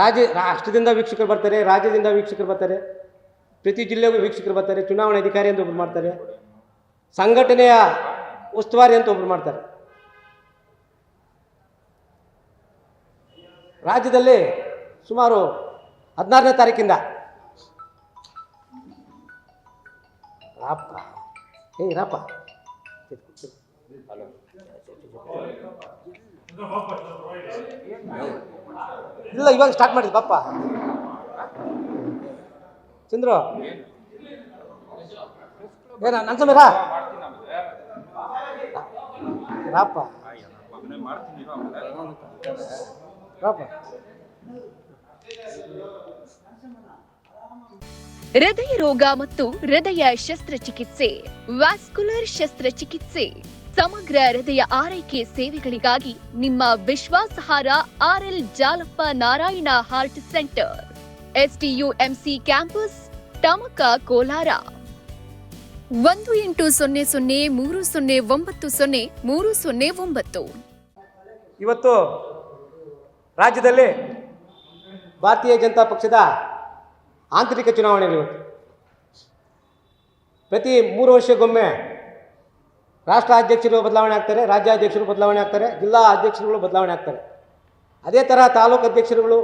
ರಾಜ್ಯ ರಾಷ್ಟ್ರದಿಂದ ವೀಕ್ಷಕರು ಬರ್ತಾರೆ, ರಾಜ್ಯದಿಂದ ವೀಕ್ಷಕರು ಬರ್ತಾರೆ, ಪ್ರತಿ ಜಿಲ್ಲೆಗೂ ವೀಕ್ಷಕರು ಬರ್ತಾರೆ, ಚುನಾವಣೆ ಅಧಿಕಾರಿ ಅಂತ ಒಬ್ಬರು ಮಾಡ್ತಾರೆ, ಸಂಘಟನೆಯ ಉಸ್ತುವಾರಿ ಅಂತ ಒಬ್ಬರು ಮಾಡ್ತಾರೆ. ರಾಜ್ಯದಲ್ಲಿ ಸುಮಾರು ಹದಿನಾರನೇ ತಾರೀಕಿಂದ. ಏ ರಾಪ ಇಲ್ಲ, ಇವಾಗ ಸ್ಟಾರ್ಟ್ ಮಾಡಿದ್ ಪಾಪ ಚಂದ್ರು. ಏನ ನನ್ನ ಸಮೀರ ರಾಪ ಹೃದಯ ರೋಗ ಮತ್ತು ಹೃದಯ ಶಸ್ತ್ರಚಿಕಿತ್ಸೆ ವ್ಯಾಸ್ಕುಲರ್ ಶಸ್ತ್ರಚಿಕಿತ್ಸೆ. ಸಮಗ್ರ ಹೃದಯ ಆರೈಕೆ ಸೇವೆಗಳಿಗಾಗಿ ನಿಮ್ಮ ವಿಶ್ವಾಸಾರ್ಹ RL Jalappa Narayana heart centre. SDUMC campus Tamaka Kolar. ಒಂದು ಎಂಟು ಸೊನ್ನೆ ಸೊನ್ನೆ ಮೂರು ಸೊನ್ನೆ ಒಂಬತ್ತು ಸೊನ್ನೆ ಮೂರು ಸೊನ್ನೆ ಒಂಬತ್ತು. ಇವತ್ತು ರಾಜ್ಯದಲ್ಲಿ ಭಾರತೀಯ ಜನತಾ ಪಕ್ಷದ ಆಂತರಿಕ ಚುನಾವಣೆಗಳು ಪ್ರತಿ ಮೂರು ವರ್ಷಕ್ಕೊಮ್ಮೆ ರಾಷ್ಟ್ರ ಅಧ್ಯಕ್ಷರು ಬದಲಾವಣೆ ಆಗ್ತಾರೆ, ರಾಜ್ಯಾಧ್ಯಕ್ಷರು ಬದಲಾವಣೆ ಆಗ್ತಾರೆ, ಜಿಲ್ಲಾ ಅಧ್ಯಕ್ಷರುಗಳು ಬದಲಾವಣೆ ಆಗ್ತಾರೆ. ಅದೇ ಥರ ತಾಲೂಕು ಅಧ್ಯಕ್ಷರುಗಳು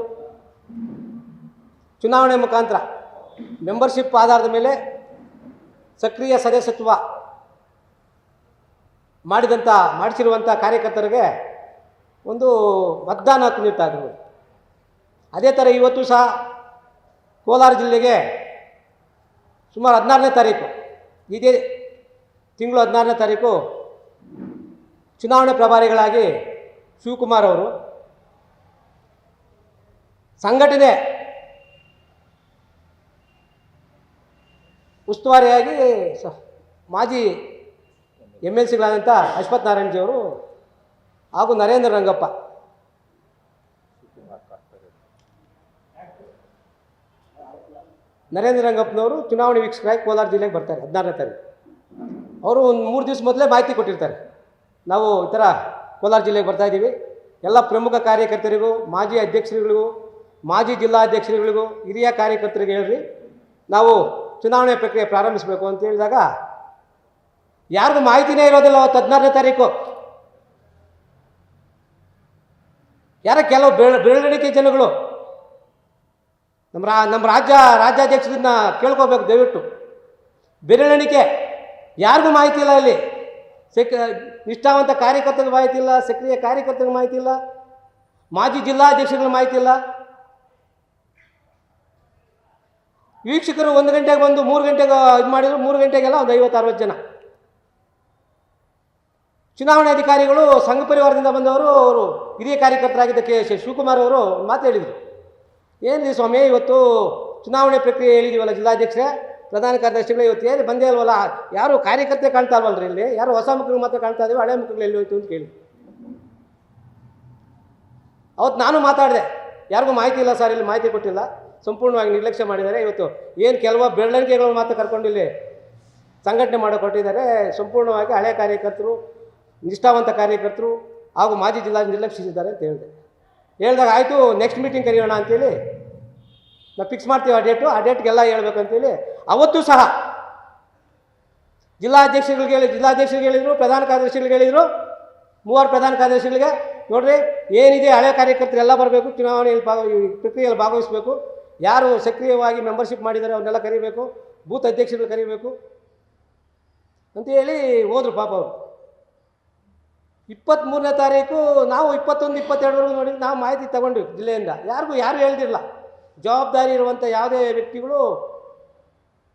ಚುನಾವಣೆ ಮುಖಾಂತರ ಮೆಂಬರ್ಶಿಪ್ ಆಧಾರದ ಮೇಲೆ ಸಕ್ರಿಯ ಸದಸ್ಯತ್ವ ಮಾಡಿದಂಥ ಮಾಡಿಸಿರುವಂಥ ಕಾರ್ಯಕರ್ತರಿಗೆ ಒಂದು ಮತದಾನ ತುಂಬಿರ್ತಾ ಇದ್ರು. ಅದೇ ಥರ ಇವತ್ತು ಸಹ ಕೋಲಾರ ಜಿಲ್ಲೆಗೆ ಸುಮಾರು ಹದಿನಾರನೇ ತಾರೀಕು. ಇದೇ ತಿಂಗಳು ಹದಿನಾರನೇ ತಾರೀಕು ಚುನಾವಣೆ ಪ್ರಭಾರಿಗಳಾಗಿ ಶಿವಕುಮಾರ್ ಅವರು ಸಂಘಟನೆ ಉಸ್ತುವಾರಿಯಾಗಿ ಸ ಮಾಜಿ ಎಂ ಎಲ್ ಸಿಗಳಾದಂಥ ಅಶ್ವಥ್ ನಾರಾಯಣಜಿಯವರು ಹಾಗೂ ನರೇಂದ್ರ ರಂಗಪ್ಪ. ನರೇಂದ್ರ ರಂಗಪ್ಪನವರು ಚುನಾವಣೆ ವೀಕ್ಷಕರಾಗಿ ಕೋಲಾರ ಜಿಲ್ಲೆಗೆ ಬರ್ತಾರೆ ಹದಿನಾರನೇ ತಾರೀಕು. ಅವರು ಒಂದು ಮೂರು ದಿವಸ ಮೊದಲೇ ಮಾಹಿತಿ ಕೊಟ್ಟಿರ್ತಾರೆ. ನಾವು ಈ ಥರ ಕೋಲಾರ ಜಿಲ್ಲೆಗೆ ಬರ್ತಾ ಇದ್ದೀವಿ. ಎಲ್ಲ ಪ್ರಮುಖ ಕಾರ್ಯಕರ್ತರಿಗೂ, ಮಾಜಿ ಅಧ್ಯಕ್ಷರುಗಳಿಗೂ, ಮಾಜಿ ಜಿಲ್ಲಾಧ್ಯಕ್ಷರುಗಳಿಗೂ ಹಿರಿಯ ಕಾರ್ಯಕರ್ತರಿಗೆ ಹೇಳ್ರಿ. ನಾವು ಚುನಾವಣೆ ಪ್ರಕ್ರಿಯೆ ಪ್ರಾರಂಭಿಸಬೇಕು ಅಂತ ಹೇಳಿದಾಗ ಯಾರಿಗೂ ಮಾಹಿತಿನೇ ಇರೋದಿಲ್ಲ ಅವತ್ತು ಹದಿನಾರನೇ ತಾರೀಕು. ಯಾರ ಕೆಲವು ಬೆಳ ಬೆರಳಿಕೆ ಜನಗಳು ನಮ್ಮ ರಾ, ನಮ್ಮ ರಾಜ್ಯ ರಾಜ್ಯಾಧ್ಯಕ್ಷರನ್ನ ಕೇಳ್ಕೋಬೇಕು ದಯವಿಟ್ಟು. ಬೆರಳೆಣಿಕೆ ಯಾರಿಗೂ ಮಾಹಿತಿ ಇಲ್ಲ ಇಲ್ಲಿ? ಸೆಕ್, ನಿಷ್ಠಾವಂತ ಕಾರ್ಯಕರ್ತರಿಗೆ ಮಾಹಿತಿ ಇಲ್ಲ, ಸಕ್ರಿಯ ಕಾರ್ಯಕರ್ತರಿಗೆ ಮಾಹಿತಿ ಇಲ್ಲ, ಮಾಜಿ ಜಿಲ್ಲಾಧ್ಯಕ್ಷರಿಗೆ ಮಾಹಿತಿ ಇಲ್ಲ. ವೀಕ್ಷಕರು ಒಂದು ಗಂಟೆಗೆ ಬಂದು ಮೂರು ಗಂಟೆಗೆ, ಇದು ಮಾಡಿದ್ರು, ಮೂರು ಗಂಟೆಗೆಲ್ಲ ಒಂದು ಐವತ್ತು ಅರವತ್ತು ಜನ. ಚುನಾವಣೆ ಅಧಿಕಾರಿಗಳು ಸಂಘ ಪರಿವಾರದಿಂದ ಬಂದವರು, ಅವರು ಹಿರಿಯ ಕಾರ್ಯಕರ್ತರಾಗಿದ್ದ ಕೆ ಎಸ್ ಶಿವಕುಮಾರ್ ಅವರು ಮಾತು ಹೇಳಿದರು. ಏನಿದೆ ಸ್ವಾಮಿ, ಇವತ್ತು ಚುನಾವಣೆ ಪ್ರಕ್ರಿಯೆ ಹೇಳಿದೀವಲ್ಲ ಜಿಲ್ಲಾಧ್ಯಕ್ಷರೇ? ಪ್ರಧಾನ ಕಾರ್ಯದರ್ಶಿಗಳು ಇವತ್ತು ಏನು ಬಂದೇ ಅಲ್ವಲ್ಲ? ಯಾರು ಕಾರ್ಯಕರ್ತೆ ಕಾಣ್ತಾ ಅಲ್ವಲ್ರಿ ಇಲ್ಲಿ? ಯಾರು ಹೊಸ ಮಕ್ಕಳು ಮಾತ್ರ ಕಾಣ್ತಾ ಇದೀವಿ ಹಳೆ ಮಕ್ಕಳು ಎಲ್ಲಿ ಹೋಯ್ತು ಅಂತ ಕೇಳಿ. ಅವತ್ತು ನಾನು ಮಾತಾಡಿದೆ. ಯಾರಿಗೂ ಮಾಹಿತಿ ಇಲ್ಲ ಸರ್, ಇಲ್ಲಿ ಮಾಹಿತಿ ಕೊಟ್ಟಿಲ್ಲ. ಸಂಪೂರ್ಣವಾಗಿ ನಿರ್ಲಕ್ಷ್ಯ ಮಾಡಿದ್ದಾರೆ. ಇವತ್ತು ಏನು ಕೆಲವು ಬೆಳವಣಿಗೆಗಳು ಮಾತ್ರ ಕರ್ಕೊಂಡು ಇಲ್ಲಿ ಸಂಘಟನೆ ಮಾಡೋ ಕೊಟ್ಟಿದ್ದಾರೆ. ಸಂಪೂರ್ಣವಾಗಿ ಹಳೆ ಕಾರ್ಯಕರ್ತರು, ನಿಷ್ಠಾವಂತ ಕಾರ್ಯಕರ್ತರು ಹಾಗೂ ಮಾಜಿ ಜಿಲ್ಲಾ ನಿರ್ಲಕ್ಷಿಸಿದ್ದಾರೆ ಅಂತ ಹೇಳಿದೆ. ಹೇಳಿದಾಗ ಆಯಿತು ನೆಕ್ಸ್ಟ್ ಮೀಟಿಂಗ್ ಕರೆಯೋಣ ಅಂತೇಳಿ ನಾವು ಫಿಕ್ಸ್ ಮಾಡ್ತೀವಿ ಆ ಡೇಟು ಆ ಡೇಟ್ಗೆಲ್ಲ ಹೇಳ್ಬೇಕು ಅಂತೇಳಿ ಅವತ್ತು ಸಹ ಜಿಲ್ಲಾಧ್ಯಕ್ಷರುಗಳಿಗೆ ಹೇಳಿ, ಜಿಲ್ಲಾಧ್ಯಕ್ಷರಿಗೆ ಹೇಳಿದರು, ಪ್ರಧಾನ ಕಾರ್ಯದರ್ಶಿಗಳಿಗೆ ಹೇಳಿದರು, ಮೂವರು ಪ್ರಧಾನ ಕಾರ್ಯದರ್ಶಿಗಳಿಗೆ, ನೋಡ್ರಿ ಏನಿದೆ ಹಳೆ ಕಾರ್ಯಕರ್ತರೆಲ್ಲ ಬರಬೇಕು ಚುನಾವಣೆಯಲ್ಲಿ ಭಾಗ ಪ್ರಕ್ರಿಯೆಯಲ್ಲಿ ಭಾಗವಹಿಸಬೇಕು, ಯಾರು ಸಕ್ರಿಯವಾಗಿ ಮೆಂಬರ್ಶಿಪ್ ಮಾಡಿದ್ದಾರೆ ಅವನ್ನೆಲ್ಲ ಕರಿಬೇಕು, ಬೂತ್ ಅಧ್ಯಕ್ಷರು ಕರಿಬೇಕು ಅಂತ ಹೇಳಿ ಹೋದ್ರು ಪಾಪ ಅವರು. ಇಪ್ಪತ್ತ್ಮೂರನೇ ತಾರೀಕು ನಾವು ಇಪ್ಪತ್ತೊಂದು ಇಪ್ಪತ್ತೆರಡವರೆಗೂ ನೋಡಿ, ನಾವು ಮಾಹಿತಿ ತಗೊಂಡ್ವಿ ಜಿಲ್ಲೆಯಿಂದ. ಯಾರಿಗೂ ಯಾರು ಹೇಳ್ದಿರಲ್ಲ ಜವಾಬ್ದಾರಿ ಇರುವಂಥ ಯಾವುದೇ ವ್ಯಕ್ತಿಗಳು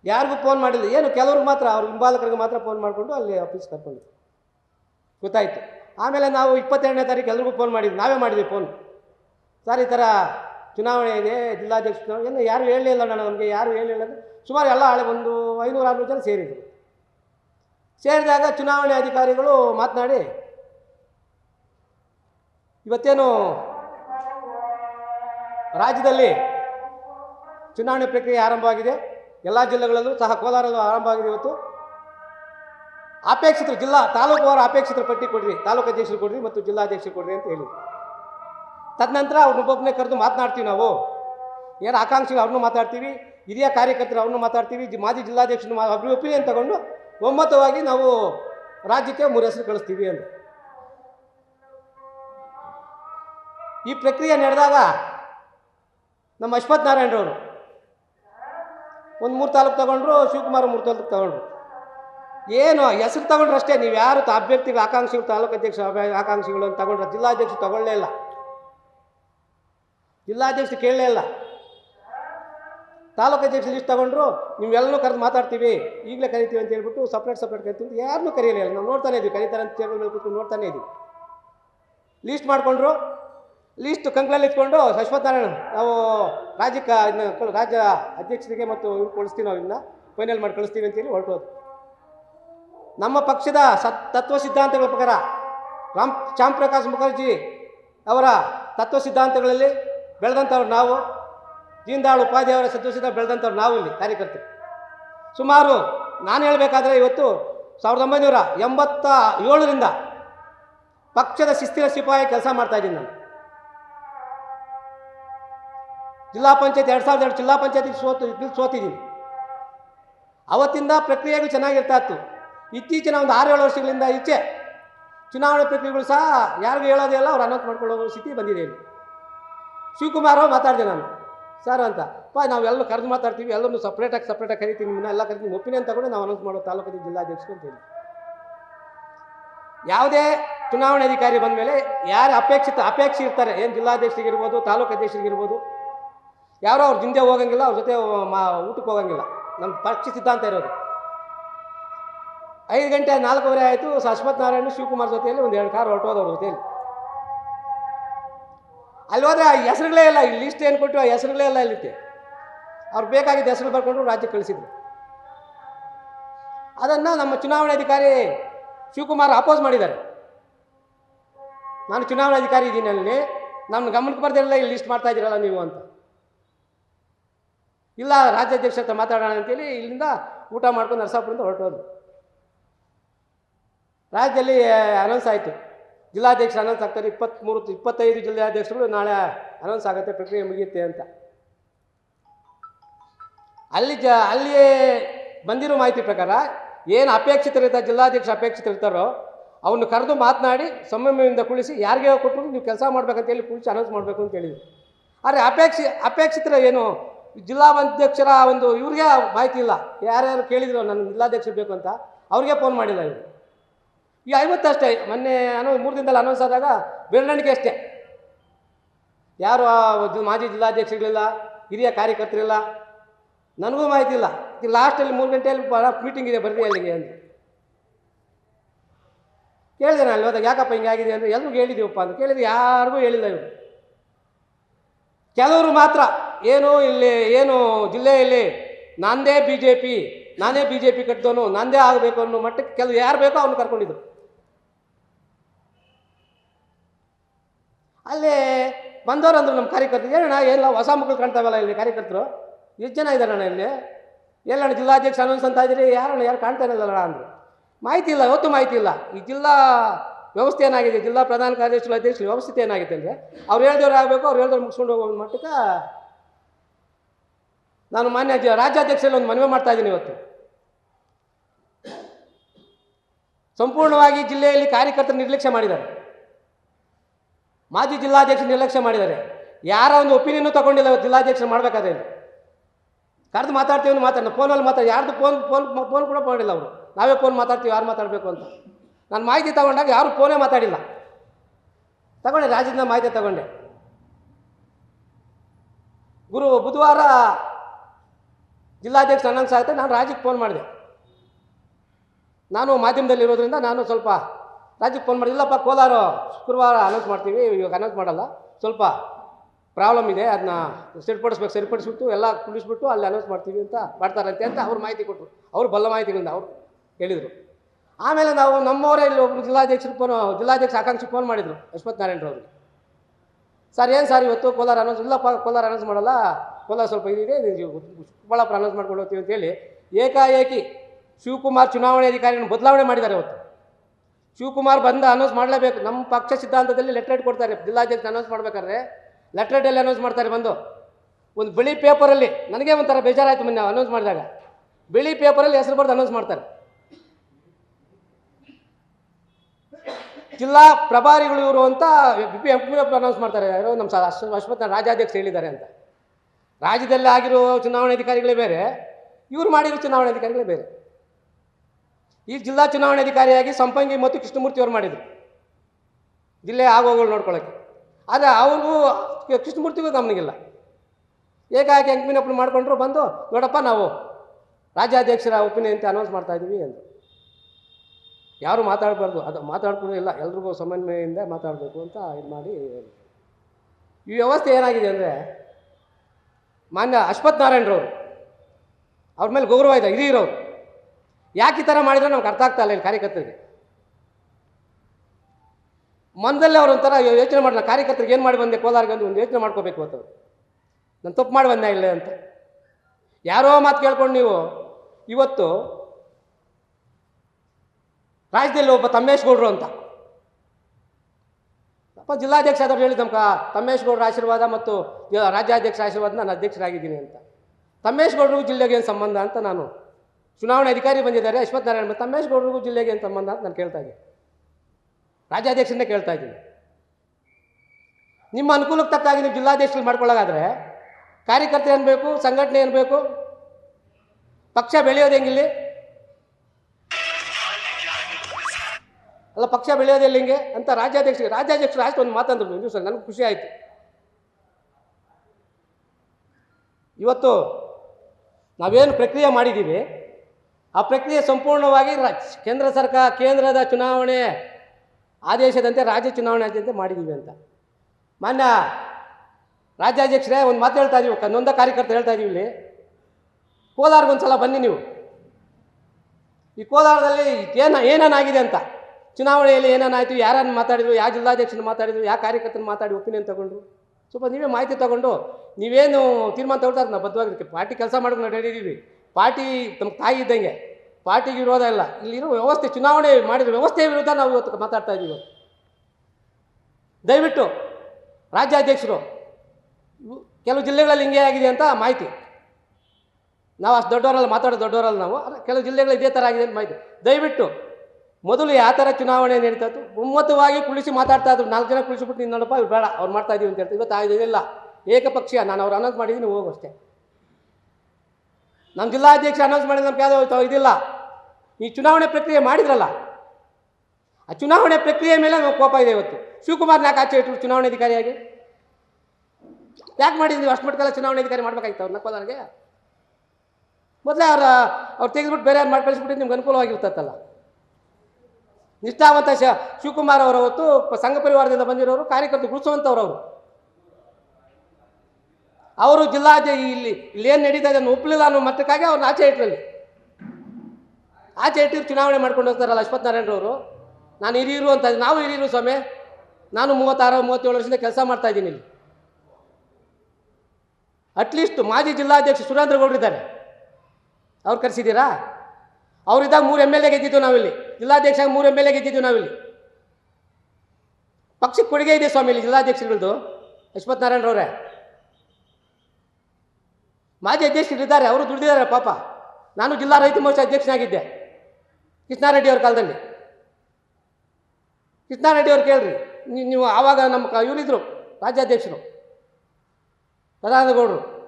ಯಾರಿಗೂ ಫೋನ್ ಮಾಡಿಲ್ಲ. ಏನು, ಕೆಲವ್ರಿಗೆ ಮಾತ್ರ, ಅವ್ರ ಹಿಂಬಾಲಕರಿಗೆ ಮಾತ್ರ ಫೋನ್ ಮಾಡಿಕೊಂಡು ಅಲ್ಲಿ ಆಫೀಸ್ ಕರ್ಕೊಂಡು ಗೊತ್ತಾಯಿತು. ಆಮೇಲೆ ನಾವು ಇಪ್ಪತ್ತೆರಡನೇ ತಾರೀಕು ಎಲ್ರಿಗೂ ಫೋನ್ ಮಾಡಿದ್ವಿ. ನಾವೇ ಮಾಡಿದ್ವಿ ಫೋನ್ ಸರ್, ಈ ಥರ ಚುನಾವಣೆ ಇದೆ, ಜಿಲ್ಲಾಧ್ಯಕ್ಷ ಚುನಾವಣೆ ಏನು ಯಾರು ಹೇಳಲಿಲ್ಲ ನಾನು, ನಮಗೆ ಯಾರು ಹೇಳಿಲ್ಲ ಅಂದರೆ ಸುಮಾರು ಎಲ್ಲ ಹಳೆ ಒಂದು ಐನೂರು, ಆರುನೂರು ಜನ ಸೇರಿದರು. ಸೇರಿದಾಗ ಚುನಾವಣೆ ಅಧಿಕಾರಿಗಳು ಮಾತನಾಡಿ, ಇವತ್ತೇನು ರಾಜ್ಯದಲ್ಲಿ ಚುನಾವಣೆ ಪ್ರಕ್ರಿಯೆ ಆರಂಭವಾಗಿದೆ ಎಲ್ಲ ಜಿಲ್ಲೆಗಳಲ್ಲೂ ಸಹ ಕೋಲಾರಲ್ಲೂ ಆರಂಭವಾಗಿದೆ ಇವತ್ತು. ಅಪೇಕ್ಷಿತರು, ಜಿಲ್ಲಾ ತಾಲೂಕುವಾರು ಅಪೇಕ್ಷಿತರ ಪಟ್ಟಿ ಕೊಡ್ರಿ, ತಾಲೂಕು ಅಧ್ಯಕ್ಷರು ಕೊಡ್ರಿ ಮತ್ತು ಜಿಲ್ಲಾಧ್ಯಕ್ಷರು ಕೊಡ್ರಿ ಅಂತ ಹೇಳಿ ತದನಂತರ ಅವ್ರನ್ನೊಬ್ಬೊಬ್ಬನೇ ಕರೆದು ಮಾತನಾಡ್ತೀವಿ ನಾವು. ಏನು ಆಕಾಂಕ್ಷಿ ಅವ್ರನ್ನೂ ಮಾತಾಡ್ತೀವಿ, ಹಿರಿಯ ಕಾರ್ಯಕರ್ತರು ಅವ್ರನ್ನೂ ಮಾತಾಡ್ತೀವಿ, ಜಿ ಮಾಜಿ ಜಿಲ್ಲಾಧ್ಯಕ್ಷರು ಅಭಿ ಒಪಿನಿಯನ್ ತಗೊಂಡು ಒಮ್ಮತವಾಗಿ ನಾವು ರಾಜ್ಯಕ್ಕೆ ಮೂರು ಹೆಸರು ಕಳಿಸ್ತೀವಿ ಅಂತ ಈ ಪ್ರಕ್ರಿಯೆ ನಡೆದಾಗ ನಮ್ಮ ಅಶ್ವಥ್ ನಾರಾಯಣರವರು ಒಂದು ಮೂರು ತಾಲೂಕು ತಗೊಂಡ್ರು, ಶಿವಕುಮಾರ ಮೂರು ತಾಲೂಕು ತಗೊಂಡ್ರು. ಏನು, ಹೆಸರು ತಗೊಂಡ್ರು ಅಷ್ಟೇ, ನೀವು ಯಾರು ಅಭ್ಯರ್ಥಿಗಳು, ಆಕಾಂಕ್ಷಿಗಳು, ತಾಲೂಕು ಅಧ್ಯಕ್ಷ ಆಕಾಂಕ್ಷಿಗಳು ಅಂತ ತಗೊಂಡ್ರೆ ಜಿಲ್ಲಾಧ್ಯಕ್ಷ ತಗೊಳ್ಳೇ ಇಲ್ಲ. ಜಿಲ್ಲಾಧ್ಯಕ್ಷ ಕೇಳಲೇ ಇಲ್ಲ. ತಾಲೂಕು ಅಧ್ಯಕ್ಷ ಲಿಸ್ಟ್ ತಗೊಂಡ್ರು ನೀವೆಲ್ಲರೂ ಕರೆದು ಮಾತಾಡ್ತೀವಿ, ಈಗಲೇ ಕರಿತೀವಿ ಅಂತ ಹೇಳ್ಬಿಟ್ಟು ಸಪ್ರೇಟ್ ಸಪ್ರೇಟ್ ಕರಿತೀವಿ ಯಾರನ್ನೂ ಕರೆಯಲಿಲ್ಲ ನಾವು ನೋಡ್ತಾನೆ ಇದ್ವಿ, ಕರೀತಾರೆ ಅಂತ ಹೇಳಿ ನೋಡ್ತಾನೆ ಇದ್ವಿ. ಲೀಸ್ಟ್ ಮಾಡಿಕೊಂಡ್ರು ಲೀಸ್ಟ್ ಕಂಕ್ಲಲ್ಲಿ ಇಟ್ಕೊಂಡು ಅಶ್ವತ್ಥನಾರಾಯಣ ನಾವು ರಾಜ್ಯಕ್ಕೆ ರಾಜ್ಯ ಅಧ್ಯಕ್ಷರಿಗೆ ಮತ್ತು ಇವ್ರು ಕಳಿಸ್ತೀವಿ ನಾವು ಇದನ್ನ ಫೈನಲ್ ಮಾಡಿ ಕಳಿಸ್ತೀವಿ ಅಂತೇಳಿ ಹೊರಟೋದು ನಮ್ಮ ಪಕ್ಷದ ಸತ್, ತತ್ವ ಸಿದ್ಧಾಂತಗಳ ಪ್ರಕಾರ, ರಾಮ್ ಶ್ಯಾಮ್ ಪ್ರಕಾಶ್ ಮುಖರ್ಜಿ ಅವರ ತತ್ವ ಸಿದ್ಧಾಂತಗಳಲ್ಲಿ ಬೆಳೆದಂಥವ್ರು ನಾವು, ದೀನ್ದಯಾಳ್ ಉಪಾಧ್ಯಾಯ ಅವರ ತತ್ವ ಸಿದ್ಧಾಂತ ಬೆಳೆದಂಥವ್ರು ನಾವು ಇಲ್ಲಿ, ಕಾರ್ಯಕರ್ತರು. ಸುಮಾರು, ನಾನು ಹೇಳಬೇಕಾದ್ರೆ ಇವತ್ತು ಸಾವಿರದ ಒಂಬೈನೂರ ಎಂಬತ್ತ ಏಳರಿಂದ ಪಕ್ಷದ ಶಿಸ್ತಿನ ಸಿಪಾಯಿ ಕೆಲಸ ಮಾಡ್ತಾಯಿದ್ದೀನಿ ನಾನು. ಜಿಲ್ಲಾ ಪಂಚಾಯತ್ ಎರಡು ಸಾವಿರದ ಎರಡು ಜಿಲ್ಲಾ ಪಂಚಾಯತಿಗೆ ಸೋತು, ಬಿಲ್ ಸೋತಿದ್ದೀನಿ ಅವತ್ತಿಂದ ಪ್ರಕ್ರಿಯೆಗಳು ಚೆನ್ನಾಗಿರ್ತಾ ಇತ್ತು. ಇತ್ತೀಚಿನ ಒಂದು ಆರು ಏಳು ವರ್ಷಗಳಿಂದ ಈಚೆ ಚುನಾವಣೆ ಪ್ರಕ್ರಿಯೆಗಳು ಸಹ ಯಾರಿಗೂ ಹೇಳೋದೇ ಇಲ್ಲ, ಅವ್ರು ಅನೌನ್ಸ್ ಮಾಡ್ಕೊಳ್ಳೋ ಸ್ಥಿತಿ ಬಂದಿದೆ ಇಲ್ಲಿ. ಶಿವಕುಮಾರ್ ಅವ್ರು ಮಾತಾಡಿದೆ ನಾನು. ಸರ್ ಅಂತ. ಪಾ ನಾವೆಲ್ಲ ಕರೆದು ಮಾತಾಡ್ತೀವಿ ಎಲ್ಲರೂ ಸಪ್ರೇಟಾಗಿ ಸಪ್ರೇಟಾಗಿ ಕರಿತೀವಿ ನಿಮ್ಮನ್ನ ಎಲ್ಲ ಕರಿತೀವಿ ಒಪಿನಿಯನ್ ತಗೊಂಡು ನಾವು ಅನೌನ್ಸ್ ಮಾಡೋ ತಾಲೂಕಿನ ಜಿಲ್ಲಾಧ್ಯಕ್ಷರು ಅಂತ ಹೇಳಿ. ಯಾವುದೇ ಚುನಾವಣೆ ಅಧಿಕಾರಿ ಬಂದ ಮೇಲೆ ಯಾರು ಅಪೇಕ್ಷಿತ, ಅಪೇಕ್ಷೆ ಇರ್ತಾರೆ, ಏನು ಜಿಲ್ಲಾಧ್ಯಕ್ಷರಿಗಿರ್ಬೋದು, ತಾಲೂಕು ಅಧ್ಯಕ್ಷರಿಗಿರ್ಬೋದು ಯಾರೋ ಅವ್ರ ಹಿಂದೆ ಹೋಗಂಗಿಲ್ಲ, ಅವ್ರ ಜೊತೆ ಮಾ ಊಟಕ್ಕೆ ಹೋಗಂಗಿಲ್ಲ. ನಮ್ಮ ಪಕ್ಷ ಸಿದ್ಧಾಂತ ಇರೋದು. ಐದು ಗಂಟೆ, ನಾಲ್ಕೂವರೆ ಆಯಿತು ಅಶ್ವಥ್ ನಾರಾಯಣ ಶಿವಕುಮಾರ್ ಜೊತೆಯಲ್ಲಿ ಒಂದು ಎರಡು ಕಾರ್ ಹೊರಟೋದು ಅವ್ರ ಜೊತೆಯಲ್ಲಿ. ಅಲ್ಲಿ ಹೋದ್ರೆ ಆ ಹೆಸರುಗಳೇ ಇಲ್ಲ, ಈ ಲಿಸ್ಟ್ ಏನು ಕೊಟ್ಟು ಆ ಹೆಸರುಗಳೇ ಇಲ್ಲ ಇಲ್ಲಿಕ್ಕೆ. ಅವ್ರು ಬೇಕಾಗಿದ್ದ ಹೆಸರು ಬರ್ಕೊಂಡು ರಾಜ್ಯಕ್ಕೆ ಕಳಿಸಿದ್ರು. ಅದನ್ನು ನಮ್ಮ ಚುನಾವಣಾಧಿಕಾರಿ ಶಿವಕುಮಾರ್ ಅಪೋಸ್ ಮಾಡಿದ್ದಾರೆ. ನಾನು ಚುನಾವಣಾಧಿಕಾರಿ ಇದ್ದೀನಿ ಅಲ್ಲಿ. ನಮ್ಮ ಗಮನಕ್ಕೆ ಬರ್ದಿರಲ್ಲ ಇಲ್ಲಿ ಲಿಸ್ಟ್ ಮಾಡ್ತಾ ಇದ್ದೀರಲ್ಲ ನೀವು ಅಂತ. ಇಲ್ಲ, ರಾಜ್ಯಾಧ್ಯಕ್ಷ ಹತ್ರ ಮಾತಾಡೋಣ ಅಂತೇಳಿ ಇಲ್ಲಿಂದ ಊಟ ಮಾಡ್ಕೊಂಡು ನರಸಾಪುರದಿಂದ ಹೊರಟೋದು ರಾಜ್ಯದಲ್ಲಿ ಅನೌನ್ಸ್ ಆಯಿತು. ಜಿಲ್ಲಾಧ್ಯಕ್ಷ ಅನೌನ್ಸ್ ಆಗ್ತಾರೆ ಇಪ್ಪತ್ತ್ಮೂರು ಇಪ್ಪತ್ತೈದು ಜಿಲ್ಲಾಧ್ಯಕ್ಷರು ನಾಳೆ ಅನೌನ್ಸ್ ಆಗುತ್ತೆ, ಪ್ರಕ್ರಿಯೆ ಮುಗಿಯುತ್ತೆ ಅಂತ. ಅಲ್ಲಿ ಜ ಅಲ್ಲಿ ಬಂದಿರೋ ಮಾಹಿತಿ ಪ್ರಕಾರ ಏನು ಅಪೇಕ್ಷಿತರಿರ್ತಾರೆ ಜಿಲ್ಲಾಧ್ಯಕ್ಷ ಅಪೇಕ್ಷಿತರಿರ್ತಾರೋ ಅವನು ಕರೆದು ಮಾತನಾಡಿ ಸಂಯಮದಿಂದ ಕುಳಿಸಿ ಯಾರಿಗೆ ಕೊಟ್ಟರು ನೀವು ಕೆಲಸ ಮಾಡ್ಬೇಕಂತ ಹೇಳಿ ಕುಳಿಸಿ ಅನೌನ್ಸ್ ಮಾಡಬೇಕು ಅಂತ ಹೇಳಿದರು. ಆದರೆ ಅಪೇಕ್ಷಿ, ಅಪೇಕ್ಷಿತರ ಏನು ಜಿಲ್ಲಾ ಅಧ್ಯಕ್ಷರ ಒಂದು ಇವ್ರಿಗೆ ಮಾಹಿತಿ ಇಲ್ಲ. ಯಾರ್ಯಾರು ಕೇಳಿದ್ರು ನನ್ನ ಜಿಲ್ಲಾಧ್ಯಕ್ಷರು ಬೇಕು ಅಂತ. ಅವ್ರಿಗೆ ಫೋನ್ ಮಾಡಿಲ್ಲ ಇವರು. ಈ ಐವತ್ತಷ್ಟೇ ಮೊನ್ನೆ ಅನೌ ಮೂರು ದಿನದಲ್ಲಿ ಅನೌನ್ಸ್ ಆದಾಗ ಬೆರಳಿಕೆ ಅಷ್ಟೇ. ಯಾರು ಮಾಜಿ ಜಿಲ್ಲಾಧ್ಯಕ್ಷಗಳಿಲ್ಲ ಹಿರಿಯ ಕಾರ್ಯಕರ್ತರಿಲ್ಲ. ನನಗೂ ಮಾಹಿತಿ ಇಲ್ಲ. ಲಾಸ್ಟಲ್ಲಿ ಮೂರು ಗಂಟೆಯಲ್ಲಿ ಮೀಟಿಂಗ್ ಇದೆ ಬರ್ರಿ ಅಲ್ಲಿಗೆ ಅಂತ ಕೇಳಿದೆ ನಾನು ಅಲ್ಲಿ ಹೋದಾಗ, ಯಾಕಪ್ಪ ಹಿಂಗಾಗಿದೆ ಅಂದರೆ, ಎಲ್ರಿಗೂ ಹೇಳಿದ್ದೀವಪ್ಪ ಅಂತ. ಕೇಳಿದ್ರೆ ಯಾರಿಗೂ ಹೇಳಿಲ್ಲ ಇವರು. ಕೆಲವರು ಮಾತ್ರ. ಏನು ಇಲ್ಲಿ, ಏನು ಜಿಲ್ಲೆಯಲ್ಲಿ ನಂದೇ ಬಿ ಜೆ ಪಿ ನಾನೇ ಬಿ ಜೆ ಪಿ ಕಟ್ಟಿದವನು, ನಂದೇ ಆಗಬೇಕು ಅನ್ನೋ ಮಟ್ಟಕ್ಕೆ ಕೆಲವು ಯಾರು ಬೇಕೋ ಅವನು ಕರ್ಕೊಂಡಿದ್ರು ಅಲ್ಲಿ ಬಂದವರು ಅಂದರು ನಮ್ಮ ಕಾರ್ಯಕರ್ತರು, ಏನಣ್ಣ, ಎಲ್ಲ ಹೊಸ ಮಕ್ಕಳು ಕಾಣ್ತಾವಲ್ಲ ಇಲ್ಲಿ ಕಾರ್ಯಕರ್ತರು? ಎಷ್ಟು ಜನ ಇದ್ದಾರಣ್ಣ ಇಲ್ಲಿ? ಎಲ್ಲಣ್ಣ ಜಿಲ್ಲಾಧ್ಯಕ್ಷ ಅನೌನ್ಸ್ ಅಂತ ಇದ್ದೀರಿ ಯಾರಣ್ಣ ಯಾರು ಕಾಣ್ತಾ ಇರಲಿಲ್ಲಣ್ಣ ಅಂದರು. ಮಾಹಿತಿ ಇಲ್ಲ ಯಾವತ್ತೂ ಮಾಹಿತಿ ಇಲ್ಲ. ಈ ಜಿಲ್ಲಾ ವ್ಯವಸ್ಥೆ ಏನಾಗಿದೆ? ಜಿಲ್ಲಾ ಪ್ರಧಾನ ಕಾರ್ಯದರ್ಶಿ ಅಧ್ಯಕ್ಷ ವ್ಯವಸ್ಥೆ ಏನಾಗಿದೆ ಅಂದರೆ, ಅವ್ರು ಹೇಳ್ದವ್ರು ಆಗಬೇಕು, ಅವ್ರು ಹೇಳ್ದವ್ರು ಮುಗಿಸ್ಕೊಂಡು ಹೋಗೋ ಮಟ್ಟಕ್ಕೆ ನಾನು ಮಾನ್ಯ ರಾಜ್ಯಾಧ್ಯಕ್ಷರಲ್ಲಿ ಒಂದು ಮನವಿ ಮಾಡ್ತಾ ಇದ್ದೀನಿ ಇವತ್ತು. ಸಂಪೂರ್ಣವಾಗಿ ಜಿಲ್ಲೆಯಲ್ಲಿ ಕಾರ್ಯಕರ್ತರು ನಿರ್ಲಕ್ಷ್ಯ ಮಾಡಿದ್ದಾರೆ. ಮಾಜಿ ಜಿಲ್ಲಾಧ್ಯಕ್ಷರು ನಿರ್ಲಕ್ಷ್ಯ ಮಾಡಿದ್ದಾರೆ. ಯಾರ ಒಂದು ಒಪಿನಿಯನ್ನು ತಗೊಂಡಿಲ್ಲ ಜಿಲ್ಲಾಧ್ಯಕ್ಷರು ಮಾಡಬೇಕಾದ್ರೆ ಕರೆದು ಮಾತಾಡ್ತೀವಿ ಅಂತ ಮಾತಾಡೋಣ ಫೋನಲ್ಲಿ ಮಾತಾಡಿ ಯಾರ್ದು ಫೋನ್ ಫೋನ್ ಫೋನ್ ಕೂಡ ಮಾಡಿಲ್ಲ ಅವರು. ನಾವೇ ಫೋನ್ ಮಾತಾಡ್ತೀವಿ, ಯಾರು ಮಾತಾಡಬೇಕು ಅಂತ. ನಾನು ಮಾಹಿತಿ ತಗೊಂಡಾಗ ಯಾರು ಫೋನೇ ಮಾತಾಡಿಲ್ಲ. ತಗೊಂಡೆ, ರಾಜ್ಯದಿಂದ ಮಾಹಿತಿ ತಗೊಂಡೆ. ಗುರು ಬುಧವಾರ ಜಿಲ್ಲಾಧ್ಯಕ್ಷ ಅನೌನ್ಸ್ ಆಗುತ್ತೆ ನಾನು ರಾಜ್ಯಕ್ಕೆ ಫೋನ್ ಮಾಡಿದೆ. ನಾನು ಮಾಧ್ಯಮದಲ್ಲಿ ಇರೋದ್ರಿಂದ ನಾನು ಸ್ವಲ್ಪ ರಾಜ್ಯಕ್ಕೆ ಫೋನ್ ಮಾಡಿ ಇಲ್ಲಪ್ಪ, ಕೋಲಾರ ಶುಕ್ರವಾರ ಅನೌನ್ಸ್ ಮಾಡ್ತೀವಿ, ಇವಾಗ ಅನೌನ್ಸ್ ಮಾಡಲ್ಲ. ಸ್ವಲ್ಪ ಪ್ರಾಬ್ಲಮ್ ಇದೆ ಅದನ್ನ ಸರಿಪಡಿಸ್ಬೇಕು ಸರಿಪಡಿಸ್ಬಿಟ್ಟು, ಎಲ್ಲ ಕುಡಿಸ್ಬಿಟ್ಟು ಅಲ್ಲಿ ಅನೌನ್ಸ್ ಮಾಡ್ತೀವಿ ಅಂತ ಮಾಡ್ತಾರಂತೆ ಅಂತ ಅವ್ರು ಮಾಹಿತಿ ಕೊಟ್ಟರು ಅವ್ರು ಬಲ್ಲ ಮಾಹಿತಿಗಳಿಂದ ಅವರು ಹೇಳಿದರು. ಆಮೇಲೆ ನಾವು ನಮ್ಮವರೇ ಇಲ್ಲಿ ಒಬ್ಬರು ಜಿಲ್ಲಾಧ್ಯಕ್ಷರು ಫೋನ್ ಜಿಲ್ಲಾಧ್ಯಕ್ಷ ಆಕಾಂಕ್ಷಿ ಫೋನ್ ಮಾಡಿದರು ಯಶವಂತ ನಾರಾಯಣರವ್ರಿಗೆ ಸರ್, ಏನು ಸರ್ ಇವತ್ತು ಕೋಲಾರ ಅನೌನ್ಸ್ ಇಲ್ಲಪ್ಪ, ಕೋಲಾರ ಅನೌನ್ಸ್ ಮಾಡಲ್ಲ. ಕೋಲಾರ ಸ್ವಲ್ಪ ಇದಿದೆ ಚಿಕ್ಕಬಳ್ಳಾಪುರ ಅನೌನ್ಸ್ ಮಾಡ್ಕೊಂಡು ಹೋಗ್ತೀವಿ ಅಂತೇಳಿ ಏಕಾಏಕಿ ಶಿವಕುಮಾರ್ ಚುನಾವಣೆ ಅಧಿಕಾರಿಯನ್ನು ಬದಲಾವಣೆ ಮಾಡಿದ್ದಾರೆ ಇವತ್ತು ಶಿವಕುಮಾರ್ ಬಂದು ಅನೌನ್ಸ್ ಮಾಡಲೇಬೇಕು. ನಮ್ಮ ಪಕ್ಷ ಸಿದ್ಧಾಂತದಲ್ಲಿ ಲೆಟ್ರೇಟ್ ಕೊಡ್ತಾರೆ, ಜಿಲ್ಲಾಧ್ಯಕ್ಷ ಅನೌನ್ಸ್ ಮಾಡ್ಬೇಕಾದ್ರೆ ಲೆಟ್ರೇಟಲ್ಲಿ ಅನೌನ್ಸ್ ಮಾಡ್ತಾರೆ ಬಂದು. ಒಂದು ಬಿಳಿ ಪೇಪರಲ್ಲಿ ನನಗೆ ಒಂಥರ ಬೇಜಾರಾಯಿತು ಮೊನ್ನೆ ಅನೌನ್ಸ್ ಮಾಡಿದಾಗ. ಬಿಳಿ ಪೇಪರಲ್ಲಿ ಹೆಸರು ಬರೆದು ಅನೌನ್ಸ್ ಮಾಡ್ತಾರೆ. ಜಿಲ್ಲಾ ಪ್ರಭಾರಿಗಳು ಇವರು ಅಂತ ಬಿ ಪಿ ಎಂ ಅನೌನ್ಸ್ ಮಾಡ್ತಾರೆ. ಯಾರೋ ನಮ್ಮ ಅಶ್ವತ್ಥ ರಾಜ್ಯಾಧ್ಯಕ್ಷ ಹೇಳಿದ್ದಾರೆ ಅಂತ. ರಾಜ್ಯದಲ್ಲಿ ಆಗಿರೋ ಚುನಾವಣಾಧಿಕಾರಿಗಳೇ ಬೇರೆ, ಇವರು ಮಾಡಿರೋ ಚುನಾವಣಾಧಿಕಾರಿಗಳೇ ಬೇರೆ. ಈ ಜಿಲ್ಲಾ ಚುನಾವಣಾಧಿಕಾರಿಯಾಗಿ ಸಂಪಂಗಿ ಮತ್ತು ಕೃಷ್ಣಮೂರ್ತಿ ಅವರು ಮಾಡಿದರು. ಜಿಲ್ಲೆ ಆಗೋಗಳು ನೋಡ್ಕೊಳ್ಳೋಕೆ ಆದರೆ ಅವ್ರಿಗೂ ಕೃಷ್ಣಮೂರ್ತಿಗೂ ಗಮನಗಿಲ್ಲ ಏಕಾಏಕಿ ಎಂಕ್ಮಿನಪ್ಪನ ಮಾಡಿಕೊಂಡ್ರು, ಬಂದು ನೋಡಪ್ಪ ನಾವು ರಾಜ್ಯಾಧ್ಯಕ್ಷರ ಅಂತ ಅನೌನ್ಸ್ ಮಾಡ್ತಾ ಇದ್ದೀವಿ ಎಂದು ಯಾರು ಮಾತಾಡಬಾರ್ದು, ಅದು ಮಾತಾಡ್ಕೊಂಡು ಇಲ್ಲ, ಎಲ್ರಿಗೂ ಸಮನ್ವಯದಿಂದ ಮಾತಾಡಬೇಕು ಅಂತ ಇದು ಮಾಡಿ ಈ ವ್ಯವಸ್ಥೆ ಏನಾಗಿದೆ ಅಂದರೆ ಮಾನ್ಯ ಅಶ್ವಥ್ ನಾರಾಯಣರವರು ಅವ್ರ ಮೇಲೆ ಗೌರವ ಇದೆ ಹಿರಿಯರವರು ಯಾಕೆ ಈ ಥರ ಮಾಡಿದ್ರೆ ನಮ್ಗೆ ಅರ್ಥ ಆಗ್ತಾ ಇಲ್ಲ ಇಲ್ಲಿ ಕಾರ್ಯಕರ್ತರಿಗೆ. ಮನದಲ್ಲೇ ಅವ್ರು ಒಂಥರ ಯೋಚನೆ ಮಾಡಿದ ಕಾರ್ಯಕರ್ತರಿಗೆ ಏನು ಮಾಡಿ ಬಂದೆ, ಕೋಲಾರಿಗೆ ಒಂದು ಒಂದು ಯೋಚನೆ ಮಾಡ್ಕೋಬೇಕು ಅಂತ ನಾನು ತಪ್ಪು ಮಾಡಿ ಬಂದೆ ಇಲ್ಲೇ ಅಂತ. ಯಾರೋ ಮಾತು ಕೇಳ್ಕೊಂಡು ನೀವು, ಇವತ್ತು ರಾಜ್ಯದಲ್ಲಿ ಒಬ್ಬ ತಮ್ಮೇಶ್ ಗೌಡ್ರು ಅಂತ. ಅಪ್ಪ ಜಿಲ್ಲಾಧ್ಯಕ್ಷ ಆದವ್ರು ಹೇಳಿದ ತಮ್ಮೇಶ್ ಗೌಡ್ರ ಆಶೀರ್ವಾದ ಮತ್ತು ರಾಜ್ಯಾಧ್ಯಕ್ಷ ಆಶೀರ್ವಾದ ನಾನು ಅಧ್ಯಕ್ಷರಾಗಿದ್ದೀನಿ ಅಂತ. ತಮ್ಮೇಶ್ ಗೌಡ್ರಿಗೂ ಜಿಲ್ಲೆಗೆ ಏನು ಸಂಬಂಧ ಅಂತ ನಾನು ಚುನಾವಣೆ ಅಧಿಕಾರಿ ಬಂದಿದ್ದಾರೆ ಅಶ್ವಥ್ ನಾರಾಯಣ ತಮ್ಮೇಶ್ ಗೌಡ್ರಿಗೂ ಜಿಲ್ಲೆಗೆ ಏನು ಸಂಬಂಧ ಅಂತ ನಾನು ಕೇಳ್ತಾ ಇದ್ದೀನಿ. ರಾಜ್ಯಾಧ್ಯಕ್ಷರನ್ನೇ ಕೇಳ್ತಾ ಇದ್ದೀನಿ. ನಿಮ್ಮ ಅನುಕೂಲಕ್ಕೆ ತಕ್ಕಾಗಿ ನೀವು ಜಿಲ್ಲಾಧ್ಯಕ್ಷರು ಮಾಡ್ಕೊಳ್ಳೋದಾದರೆ ಕಾರ್ಯಕರ್ತರು ಏನು ಬೇಕು, ಸಂಘಟನೆ ಏನು ಬೇಕು, ಪಕ್ಷ ಬೆಳೆಯೋದು ಹೆಂಗಿಲ್ಲಿ? ಅಲ್ಲ, ಪಕ್ಷ ಬೆಳೆಯೋದಿಲ್ಲ ಹಿಂಗೆ ಅಂತ ರಾಜ್ಯಾಧ್ಯಕ್ಷರಿಗೆ ರಾಜ್ಯಾಧ್ಯಕ್ಷರು ಆಯ್ತು ಒಂದು ಮಾತಂದ್ರು. ನೀವು ಸರ್ ನನಗೆ ಖುಷಿ ಆಯಿತು. ಇವತ್ತು ನಾವೇನು ಪ್ರಕ್ರಿಯೆ ಮಾಡಿದ್ದೀವಿ, ಆ ಪ್ರಕ್ರಿಯೆ ಸಂಪೂರ್ಣವಾಗಿ ಕೇಂದ್ರ ಸರ್ಕಾರ, ಕೇಂದ್ರದ ಚುನಾವಣೆ ಆದೇಶದಂತೆ ರಾಜ್ಯ ಚುನಾವಣೆ ಆದ್ಯಂತೆ ಮಾಡಿದ್ದೀವಿ ಅಂತ. ಮಾನ್ಯ ರಾಜ್ಯಾಧ್ಯಕ್ಷರೇ, ಒಂದು ಮಾತು ಹೇಳ್ತಾ ಇದೀವಿ ನೊಂದ ಕಾರ್ಯಕರ್ತರು ಹೇಳ್ತಾ ಇದೀವಿ ಇಲ್ಲಿ. ಕೋಲಾರ್ಗೆ ಒಂದು ಸಲ ಬನ್ನಿ ನೀವು. ಈ ಕೋಲಾರದಲ್ಲಿ ಏನ ಏನೇನಾಗಿದೆ ಅಂತ. ಚುನಾವಣೆಯಲ್ಲಿ ಏನೇನಾಯಿತು ಯಾರನ್ನು ಮಾತಾಡಿದ್ರು, ಯಾವ ಜಿಲ್ಲಾಧ್ಯಕ್ಷನ ಮಾತಾಡಿದ್ರು, ಯಾವ ಕಾರ್ಯಕರ್ತನ ಮಾತಾಡಿ ಒಪಿನಿಯನ್ ತಗೊಂಡ್ರು. ಸ್ವಲ್ಪ ನೀವೇ ಮಾಹಿತಿ ತಗೊಂಡು, ನೀವೇನು ತೀರ್ಮಾನ ತಗೊಳ್ತಾರೆ ನಾವು ಬದ್ಧವಾಗಿದ್ದಕ್ಕೆ ಪಾರ್ಟಿ ಕೆಲಸ ಮಾಡೋಕೆ ನಾವು ರೆಡಿ ಇದ್ದೀವಿ ಪಾರ್ಟಿ ತಮ್ಮ ತಾಯಿ ಇದ್ದಂಗೆ, ಪಾರ್ಟಿಗೆ ವಿರೋಧ ಇಲ್ಲ ಇಲ್ಲಿರೋ ವ್ಯವಸ್ಥೆ, ಚುನಾವಣೆ ಮಾಡಿದ ವ್ಯವಸ್ಥೆಯ ವಿರುದ್ಧ ನಾವು ಇವತ್ತು ಮಾತಾಡ್ತಾ ಇದ್ದೀವಿ. ದಯವಿಟ್ಟು ರಾಜ್ಯಾಧ್ಯಕ್ಷರು ಕೆಲವು ಜಿಲ್ಲೆಗಳಲ್ಲಿ ಹಿಂಗೆ ಆಗಿದೆ ಅಂತ ಮಾಹಿತಿ. ನಾವು ಅಷ್ಟು ದೊಡ್ಡವರಲ್ಲಿ ಮಾತಾಡೋದು ದೊಡ್ಡವರಲ್ಲಿ ನಾವು ಕೆಲವು ಜಿಲ್ಲೆಗಳು ಇದೇ ಥರ ಆಗಿದೆ ಅಂತ ಮಾಹಿತಿ. ದಯವಿಟ್ಟು ಮೊದಲು ಯಾವ ಥರ ಚುನಾವಣೆ ನಡೀತಾ ಇತ್ತು ಒಮ್ಮತವಾಗಿ ಕುಳಿಸಿ ಮಾತಾಡ್ತಾ ಇದ್ರು. ನಾಲ್ಕು ಜನ ಕುಳಿಸಿಬಿಟ್ಟು ನೀನು ನೋಡಪ್ಪ ಬೇಡ, ಅವ್ರು ಮಾಡ್ತಾ ಇದೀವಿ ಅಂತ ಹೇಳ್ತಾರೆ ಇವತ್ತು ಆ ಇಲ್ಲ. ಏಕಪಕ್ಷೀಯ, ನಾನು ಅವ್ರು ಅನೌನ್ಸ್ ಮಾಡಿದ್ದೀನಿ, ಹೋಗು ಅಷ್ಟೇ. ನಮ್ಮ ಜಿಲ್ಲಾಧ್ಯಕ್ಷ ಅನೌನ್ಸ್ ಮಾಡಿದ ನಮ್ಗೆ ಯಾವುದೋ ಇದಿಲ್ಲ. ಈ ಚುನಾವಣೆ ಪ್ರಕ್ರಿಯೆ ಮಾಡಿದ್ರಲ್ಲ, ಆ ಚುನಾವಣೆ ಪ್ರಕ್ರಿಯೆ ಮೇಲೆ ನಮಗೆ ಕೋಪ ಇದೆ ಇವತ್ತು. ಶಿವಕುಮಾರ್ ನಾಲ್ಕು ಆಚೆ ಇಟ್ಟರು ಚುನಾವಣೆ ಅಧಿಕಾರಿಯಾಗಿ? ಯಾಕೆ ಮಾಡಿದ್ವಿ ಅಷ್ಟು ಮಟ್ಟಕ್ಕೆಲ್ಲ ಚುನಾವಣೆ ಅಧಿಕಾರಿ ಮಾಡ್ಬೇಕಾಗಿತ್ತು ಅವ್ರನ್ನ ನನಗೆ ಮೊದಲೇ ಅವ್ರ, ಅವ್ರು ತೆಗೆದ್ಬಿಟ್ಟು ಬೇರೆ ಯಾರು ಮಾಡಿ ಕಳಿಸ್ಬಿಟ್ಟು ನಿಮ್ಗೆ ಅನುಕೂಲವಾಗಿರ್ತತ್ತಲ್ಲ ನಿಷ್ಠಾವಂತ ಶ ಶಿವಕುಮಾರ್ ಅವರ ಹೊತ್ತು ಸಂಘ ಪರಿವಾರದಿಂದ ಬಂದಿರೋರು, ಕಾರ್ಯಕರ್ತರು ಗುರುಸುವಂಥವ್ರು ಅವರು ಅವರು ಜಿಲ್ಲಾಧ್ಯ ಇಲ್ಲಿ ಇಲ್ಲಿ ಏನು ನಡೀತಾ ಇದೆ ಒಪ್ಪಲಿಲ್ಲ ಅನ್ನೋ ಮಟ್ಟಕ್ಕಾಗಿ ಅವ್ರನ್ನ ಆಚೆ ಇಟ್ಟಿರಲಿ ಆಚೆ ಇಟ್ಟಿರು ಚುನಾವಣೆ ಮಾಡ್ಕೊಂಡು ಹೋಗ್ತಾರಲ್ಲ ಅಶ್ವಥ್ ನಾರಾಯಣರವರು ನಾನು ಹಿರಿಯರು ಅಂತ ನಾವು ಹಿರಿಯರು ಸ್ವಾಮಿ. ನಾನು ಮೂವತ್ತಾರು, ಮೂವತ್ತೇಳು ವರ್ಷದಿಂದ ಕೆಲಸ ಮಾಡ್ತಾ ಇದ್ದೀನಿ ಇಲ್ಲಿ. ಅಟ್ಲೀಸ್ಟ್ ಮಾಜಿ ಜಿಲ್ಲಾಧ್ಯಕ್ಷ ಸುರೇಂದ್ರ ಗೌಡ್ರಿದ್ದಾರೆ. ಅವ್ರು ಕರೆಸಿದ್ದೀರಾ? ಅವರಿದ್ದಾಗ ಮೂರು ಎಂ ಎಲ್ ಎ ಗೆದ್ದಿದ್ದು ನಾವಿಲ್ಲಿ. ಜಿಲ್ಲಾಧ್ಯಕ್ಷ ಮೂರು ಎಂ ಎಲ್ ಎ ಗೆದ್ದಿದ್ದು ನಾವಿಲ್ಲಿ. ಪಕ್ಷಕ್ಕೆ ಕೊಡುಗೆ ಇದೆ ಸ್ವಾಮಿ ಇಲ್ಲಿ ಜಿಲ್ಲಾಧ್ಯಕ್ಷರುಗಳದ್ದು ಅಶ್ವಥ್ ನಾರಾಯಣರವರೇ ಮಾಜಿ ಅಧ್ಯಕ್ಷರಿದ್ದಾರೆ, ಅವರು ದುಡಿದಿದ್ದಾರೆ ಪಾಪ. ನಾನು ಜಿಲ್ಲಾ ರೈತ ಮೋರ್ಚಾ ಅಧ್ಯಕ್ಷನಾಗಿದ್ದೆ. ಕೃಷ್ಣಾರೆಡ್ಡಿ ಅವ್ರ ಕಾಲದಲ್ಲಿ. ಕೃಷ್ಣಾರೆಡ್ಡಿ ಅವ್ರು ಕೇಳ್ರಿ ನೀವು ಆವಾಗ ನಮ್ಮ ಇವರಿದ್ದರು ರಾಜ್ಯಾಧ್ಯಕ್ಷರು. ಸದಾನಂದಗೌಡರು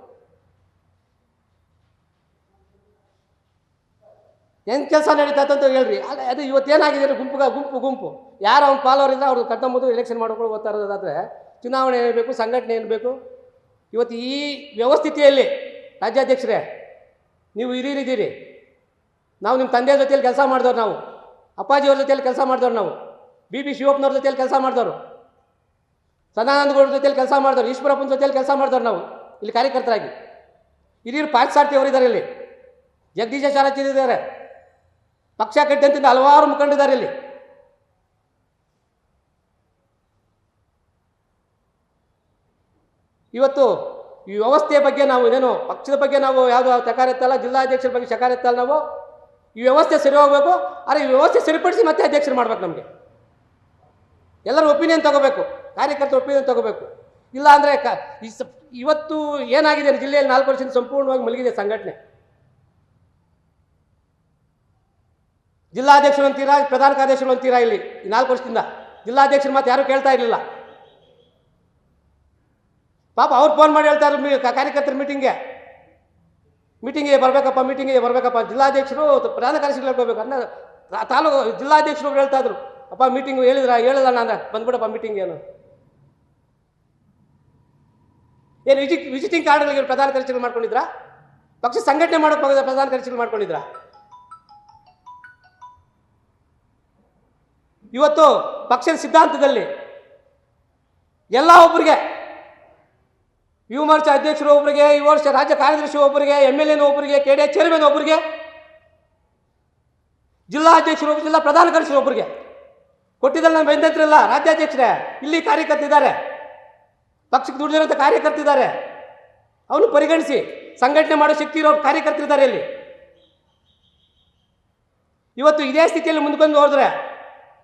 ಏನು ಕೆಲಸ ನಡೀತಾ ಅಂತ ಹೇಳ್ರಿ. ಅಲ್ಲ, ಅದು ಇವತ್ತೇನಾಗಿದೆ ರೀ ಗುಂಪು ಗುಂಪು ಗುಂಪು. ಯಾರು ಅವ್ನು ಫಾಲೋವರ್ ಇದ್ದರೆ ಅವ್ರದ್ದು ಕಟ್ಟಂಬುದು ಎಲೆಕ್ಷನ್ ಮಾಡ್ಕೊಂಡು ಓದ್ತಾ ಇರೋದಾದ್ರೆ ಚುನಾವಣೆ ಏನು ಬೇಕು ಸಂಘಟನೆ ಏನು ಬೇಕು ಇವತ್ತು ಈ ವ್ಯವಸ್ಥಿತಿಯಲ್ಲಿ ರಾಜ್ಯಾಧ್ಯಕ್ಷರೇ, ನೀವು ಹಿರಿಯರಿದ್ದೀರಿ ನಾವು ನಿಮ್ಮ ತಂದೆಯ ಜೊತೆಯಲ್ಲಿ ಕೆಲಸ ಮಾಡಿದವ್ರು ನಾವು. ಅಪ್ಪಾಜಿಯವ್ರ ಜೊತೆಯಲ್ಲಿ ಕೆಲಸ ಮಾಡಿದವ್ರು ನಾವು. ಬಿ ಬಿ ಶಿವಪ್ಪನವ್ರ ಜೊತೆಯಲ್ಲಿ ಕೆಲಸ ಮಾಡಿದವರು. ಸದಾನಂದಗೌಡ ಜೊತೆಯಲ್ಲಿ ಕೆಲಸ ಮಾಡಿದವರು. ಈಶ್ವರಪ್ಪನ ಜೊತೆಯಲ್ಲಿ ಕೆಲಸ ಮಾಡಿದವ್ರು ನಾವು, ಇಲ್ಲಿ ಕಾರ್ಯಕರ್ತರಾಗಿ. ಹಿರಿಯರು ಪಾರ್ಥಸಾರ್ಥಿ ಅವರಿದ್ದಾರೆ ಇಲ್ಲಿ. ಜಗದೀಶಾಚಾರ್ಯ ಇದ್ದಾರೆ. ಪಕ್ಷ ಕಟ್ಟಂತಿದ್ದ ಹಲವಾರು ಮುಖಂಡಿದ್ದಾರೆ ಇಲ್ಲಿ. ಇವತ್ತು ಈ ವ್ಯವಸ್ಥೆಯ ಬಗ್ಗೆ ನಾವು ಇದೇನು ಪಕ್ಷದ ಬಗ್ಗೆ ನಾವು ಯಾವುದು ಚಕಾರ ಎತ್ತಲ್ಲ ಜಿಲ್ಲಾಧ್ಯಕ್ಷರ ಬಗ್ಗೆ ಸಕಾರ ಎತ್ತಲ್ಲ ನಾವು, ಈ ವ್ಯವಸ್ಥೆ ಸರಿ ಹೋಗಬೇಕು, ಆದರೆ ಈ ವ್ಯವಸ್ಥೆ ಸರಿಪಡಿಸಿ ಮತ್ತೆ ಅಧ್ಯಕ್ಷರು ಮಾಡ್ಬೇಕು ನಮಗೆ. ಎಲ್ಲರೂ ಒಪಿನಿಯನ್ ತಗೋಬೇಕು, ಕಾರ್ಯಕರ್ತರ ಒಪಿನಿಯನ್ ತಗೋಬೇಕು. ಇಲ್ಲ ಅಂದರೆ ಇವತ್ತು ಏನಾಗಿದೆ ಜಿಲ್ಲೆಯಲ್ಲಿ ನಾಲ್ಕು ವರ್ಷದಿಂದ ಸಂಪೂರ್ಣವಾಗಿ ಮಲಗಿದೆ ಸಂಘಟನೆ. ಜಿಲ್ಲಾಧ್ಯಕ್ಷರು ಅಂತೀರಾ, ಪ್ರಧಾನ ಕಾರ್ಯದರ್ಶಿಗಳು ಅಂತೀರಾ ಇಲ್ಲಿ? ಈ ನಾಲ್ಕು ವರ್ಷದಿಂದ. ಜಿಲ್ಲಾಧ್ಯಕ್ಷರು ಮತ್ತೆ ಯಾರು ಕೇಳ್ತಾ ಇರಲಿಲ್ಲ. ಪಾಪ ಅವ್ರು ಫೋನ್ ಮಾಡಿ ಹೇಳ್ತಾರೆ ಕಾರ್ಯಕರ್ತರ ಮೀಟಿಂಗ್ಗೆ ಮೀಟಿಂಗಿಗೆ ಬರಬೇಕಪ್ಪ ಮೀಟಿಂಗಿಗೆ ಬರಬೇಕಪ್ಪ ಜಿಲ್ಲಾಧ್ಯಕ್ಷರು, ಪ್ರಧಾನ ಕಾರ್ಯದರ್ಶಿಗಳು ಹೇಳ್ಬೇಕು ತಾ- ತಾಲೂಕು ಜಿಲ್ಲಾಧ್ಯಕ್ಷರು ಹೇಳ್ತಾ ಇದ್ರು. ಅಪ್ಪ ಮೀಟಿಂಗ್ ಹೇಳಿದ್ರ? ಹೇಳಿಲ್ಲ ನಾನು. ಬಂದ್ಬಿಡಪ್ಪ ಮೀಟಿಂಗ್ ಏನು ಏನು ವಿಸಿಟ್ ವಿಸಿಟಿಂಗ್ ಕಾರ್ಡ್ಗಳಿಗೆ ಪ್ರಧಾನ ಕಾರ್ಯದರ್ಶಿಗಳು ಮಾಡ್ಕೊಂಡಿದ್ರಾ? ಪಕ್ಷ ಸಂಘಟನೆ ಮಾಡೋಕೆ ಹೋಗಿದ್ರೆ? ಪ್ರಧಾನ ಕಾರ್ಯದರ್ಶಿಗಳು ಮಾಡ್ಕೊಂಡಿದ್ರಾ? ಇವತ್ತು ಪಕ್ಷದ ಸಿದ್ಧಾಂತದಲ್ಲಿ ಎಲ್ಲ ಒಬ್ಬರಿಗೆ ಯುವ ಮೋರ್ಚಾ ಅಧ್ಯಕ್ಷರು ಒಬ್ಬರಿಗೆ ಈ ವರ್ಷ ರಾಜ್ಯ ಕಾರ್ಯದರ್ಶಿ ಒಬ್ಬರಿಗೆ ಎಂ ಎಲ್ ಎನ್ ಒಬ್ಬರಿಗೆ ಕೆ ಡಿ ಎಚ್ ಚೇರ್ಮನ್ ಒಬ್ಬರಿಗೆ ಜಿಲ್ಲಾ ಅಧ್ಯಕ್ಷರು ಜಿಲ್ಲಾ ಪ್ರಧಾನ ಕಾರ್ಯದರ್ಶಿ ಒಬ್ಬರಿಗೆ ಕೊಟ್ಟಿದ್ದಲ್ಲ ನಮ್ಮ ಬೆಂದಂತ್ರಲ್ಲ ರಾಜ್ಯಾಧ್ಯಕ್ಷರೇ, ಇಲ್ಲಿ ಕಾರ್ಯಕರ್ತಿದ್ದಾರೆ ಪಕ್ಷಕ್ಕೆ ದುಡಿದಿರೋಂಥ ಕಾರ್ಯಕರ್ತಿದ್ದಾರೆ ಅವನು ಪರಿಗಣಿಸಿ, ಸಂಘಟನೆ ಮಾಡೋ ಶಕ್ತಿ ಇರೋ ಕಾರ್ಯಕರ್ತರಿದ್ದಾರೆ ಇಲ್ಲಿ. ಇವತ್ತು ಇದೇ ಸ್ಥಿತಿಯಲ್ಲಿ ಮುಂದೆ ಬಂದು ಹೋದ್ರೆ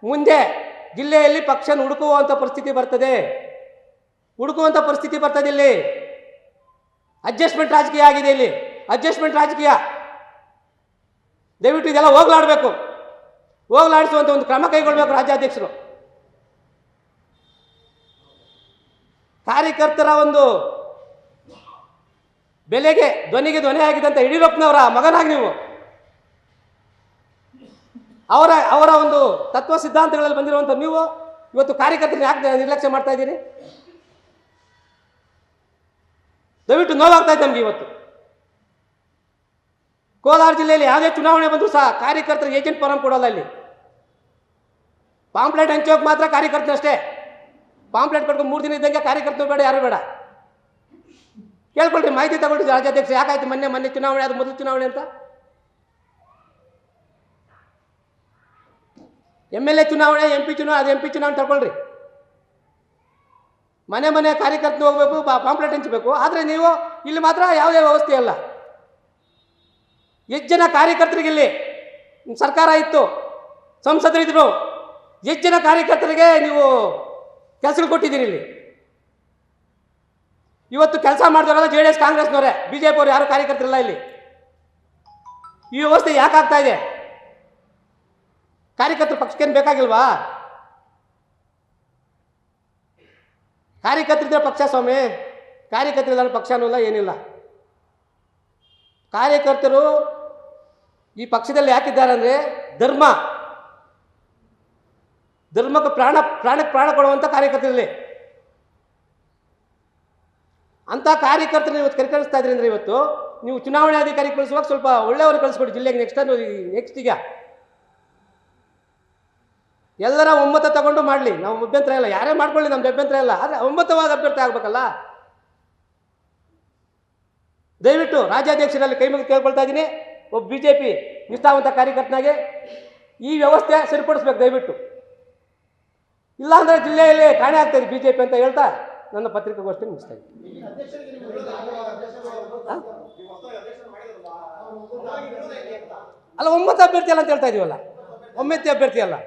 ಮುಂದೆ ಜಿಲ್ಲೆಯಲ್ಲಿ ಪಕ್ಷನ ಹುಡುಕುವಂಥ ಪರಿಸ್ಥಿತಿ ಬರ್ತದೆ. ಹುಡುಕುವಂಥ ಪರಿಸ್ಥಿತಿ ಬರ್ತದೆ ಇಲ್ಲಿ. ಅಡ್ಜಸ್ಟ್ಮೆಂಟ್ ರಾಜಕೀಯ ಆಗಿದೆ ಇಲ್ಲಿ. ಅಡ್ಜಸ್ಟ್ಮೆಂಟ್ ರಾಜಕೀಯ. ದಯವಿಟ್ಟು ಇದೆಲ್ಲ ಹೋಗ್ಲಾಡಬೇಕು. ಹೋಗ್ಲಾಡಿಸುವಂಥ ಒಂದು ಕ್ರಮ ಕೈಗೊಳ್ಬೇಕು ರಾಜ್ಯಾಧ್ಯಕ್ಷರು. ಕಾರ್ಯಕರ್ತರ ಒಂದು ಬೆಲೆಗೆ ಧ್ವನಿಗೆ ಧ್ವನಿ ಆಗಿದ್ದಂಥ ಯಡಿಯೂರಪ್ಪನವರ ಮಗನಾಗಿ ನೀವು. ಅವರ ಅವರ ಒಂದು ತತ್ವ ಸಿದ್ಧಾಂತಗಳಲ್ಲಿ ಬಂದಿರುವಂಥ ನೀವು ಇವತ್ತು ಕಾರ್ಯಕರ್ತರು ಯಾಕೆ ನಿರ್ಲಕ್ಷ್ಯ ಮಾಡ್ತಾ ಇದ್ದೀರಿ? ದಯವಿಟ್ಟು ನೋವಾಗ್ತಾ ಇದೆ ನಮಗೆ ಇವತ್ತು. ಕೋಲಾರ ಜಿಲ್ಲೆಯಲ್ಲಿ ಯಾವುದೇ ಚುನಾವಣೆ ಬಂದರೂ ಸಹ ಕಾರ್ಯಕರ್ತರಿಗೆ ಏಜೆಂಟ್ ಫಾರಂ ಕೊಡೋಲ್ಲ ಅಲ್ಲಿ ಪಾಂಪ್ಲೆಟ್ ಹಂಚೋಕೆ ಮಾತ್ರ ಕಾರ್ಯಕರ್ತರು ಅಷ್ಟೇ ಪಾಂಪ್ಲೆಟ್ ಕಟ್ಕೊಂಡು ಮೂರು ದಿನ ಇದ್ದಂಗೆ ಕಾರ್ಯಕರ್ತರು ಬೇಡ, ಯಾರು ಬೇಡ. ಕೇಳ್ಕೊಳ್ರಿ, ಮಾಹಿತಿ ತಗೊಳ್ರಿ, ರಾಜ್ಯಾಧ್ಯಕ್ಷ. ಯಾಕಾಯ್ತು ಮೊನ್ನೆ ಮೊನ್ನೆ ಚುನಾವಣೆ, ಅದು ಮೊದಲು ಚುನಾವಣೆ ಅಂತ? ಎಂ ಎಲ್ ಎ ಚುನಾವಣೆ ಎಂ ಪಿ ಚುನಾವಣೆ, ಅದು ಎಂ ಪಿ ಚುನಾವಣೆ ತಗೊಳ್ರಿ. ಮನೆ ಮನೆ ಕಾರ್ಯಕರ್ತನ ಹೋಗಬೇಕು ಪಾಂಪ್ಲೆಟ್ ಹಂಚಬೇಕು. ಆದರೆ ನೀವು ಇಲ್ಲಿ ಮಾತ್ರ ಯಾವುದೇ ವ್ಯವಸ್ಥೆ ಅಲ್ಲ ಎಷ್ಟು ಜನ ಕಾರ್ಯಕರ್ತರಿಗೆ ಇಲ್ಲಿ ಸರ್ಕಾರ ಇತ್ತು ಸಂಸದರಿದ್ರು ಎಷ್ಟು ಜನ ಕಾರ್ಯಕರ್ತರಿಗೆ ನೀವು ಕೆಲಸಗಳು ಕೊಟ್ಟಿದ್ದೀರಿ ಇಲ್ಲಿ? ಇವತ್ತು ಕೆಲಸ ಮಾಡಿದವರೆಲ್ಲ ಜೆ ಡಿ ಎಸ್ ಕಾಂಗ್ರೆಸ್ನವರೇ ಬಿ ಜೆ ಪಿ ಅವರು ಯಾರು ಕಾರ್ಯಕರ್ತರಿಲ್ಲ ಇಲ್ಲಿ? ಈ ವ್ಯವಸ್ಥೆ ಯಾಕಾಗ್ತಾ ಇದೆ? ಕಾರ್ಯಕರ್ತರು ಪಕ್ಷಕ್ಕೇನು ಬೇಕಾಗಿಲ್ವಾ? ಕಾರ್ಯಕರ್ತರಿದ್ರೆ ಪಕ್ಷ ಸ್ವಾಮಿ. ಕಾರ್ಯಕರ್ತರಿಲ್ಲ ಪಕ್ಷನೂ ಇಲ್ಲ ಏನಿಲ್ಲ. ಕಾರ್ಯಕರ್ತರು ಈ ಪಕ್ಷದಲ್ಲಿ ಯಾಕಿದ್ದಾರೆ ಅಂದರೆ ಧರ್ಮ. ಧರ್ಮಕ್ಕೆ ಪ್ರಾಣ, ಪ್ರಾಣಕ್ಕೆ ಪ್ರಾಣ ಕೊಡುವಂಥ ಕಾರ್ಯಕರ್ತರಲ್ಲಿ. ಅಂಥ ಕಾರ್ಯಕರ್ತರು ಇವತ್ತು ಕರಿಕಳಿಸ್ತಾ ಇದ್ರಿ ಅಂದರೆ ಇವತ್ತು ನೀವು ಚುನಾವಣೆ ಅಧಿಕಾರಿ ಕಳಿಸುವಾಗ ಸ್ವಲ್ಪ ಒಳ್ಳೆಯವರು ಕಳಿಸ್ಕೊಡಿ ಜಿಲ್ಲೆಗೆ ನೆಕ್ಸ್ಟ್ ನೆಕ್ಸ್ಟ್ ಈಗ. ಎಲ್ಲರ ಒಮ್ಮತ ತಗೊಂಡು ಮಾಡಲಿ. ನಾವು ಅಭ್ಯಂತರ ಇಲ್ಲ. ಯಾರೇ ಮಾಡ್ಕೊಳ್ಳಿ, ನಮ್ದು ಅಭ್ಯಂತರ ಇಲ್ಲ. ಆದರೆ ಒಮ್ಮತವಾದ ಅಭ್ಯರ್ಥಿ ಆಗಬೇಕಲ್ಲ? ದಯವಿಟ್ಟು ರಾಜ್ಯಾಧ್ಯಕ್ಷರಲ್ಲಿ ಕೈ ಮುಗಿದು ಕೇಳ್ಕೊಳ್ತಾ ಇದ್ದೀನಿ. ಒಬ್ಬ ಬಿ ಜೆ ಪಿ ನಿಷ್ಠಾವಂತ ಕಾರ್ಯಕರ್ತನಾಗೆ ಈ ವ್ಯವಸ್ಥೆ ಸರಿಪಡಿಸ್ಬೇಕು ದಯವಿಟ್ಟು. ಇಲ್ಲಾಂದರೆ ಜಿಲ್ಲೆಯಲ್ಲಿ ಕಾಣೆ ಆಗ್ತಾ ಇದೆ ಬಿ ಜೆ ಪಿ ಅಂತ ಹೇಳ್ತಾ ನನ್ನ ಪತ್ರಿಕಾಗೋಷ್ಠಿ ಮುಗಿಸ್ತಾ? ಅಲ್ಲ, ಒಮ್ಮತ ಅಭ್ಯರ್ಥಿ ಅಲ್ಲ ಅಂತ ಹೇಳ್ತಾ ಇದೀವಲ್ಲ? ಒಮ್ಮತ್ತೆ ಅಭ್ಯರ್ಥಿ ಅಲ್ಲ.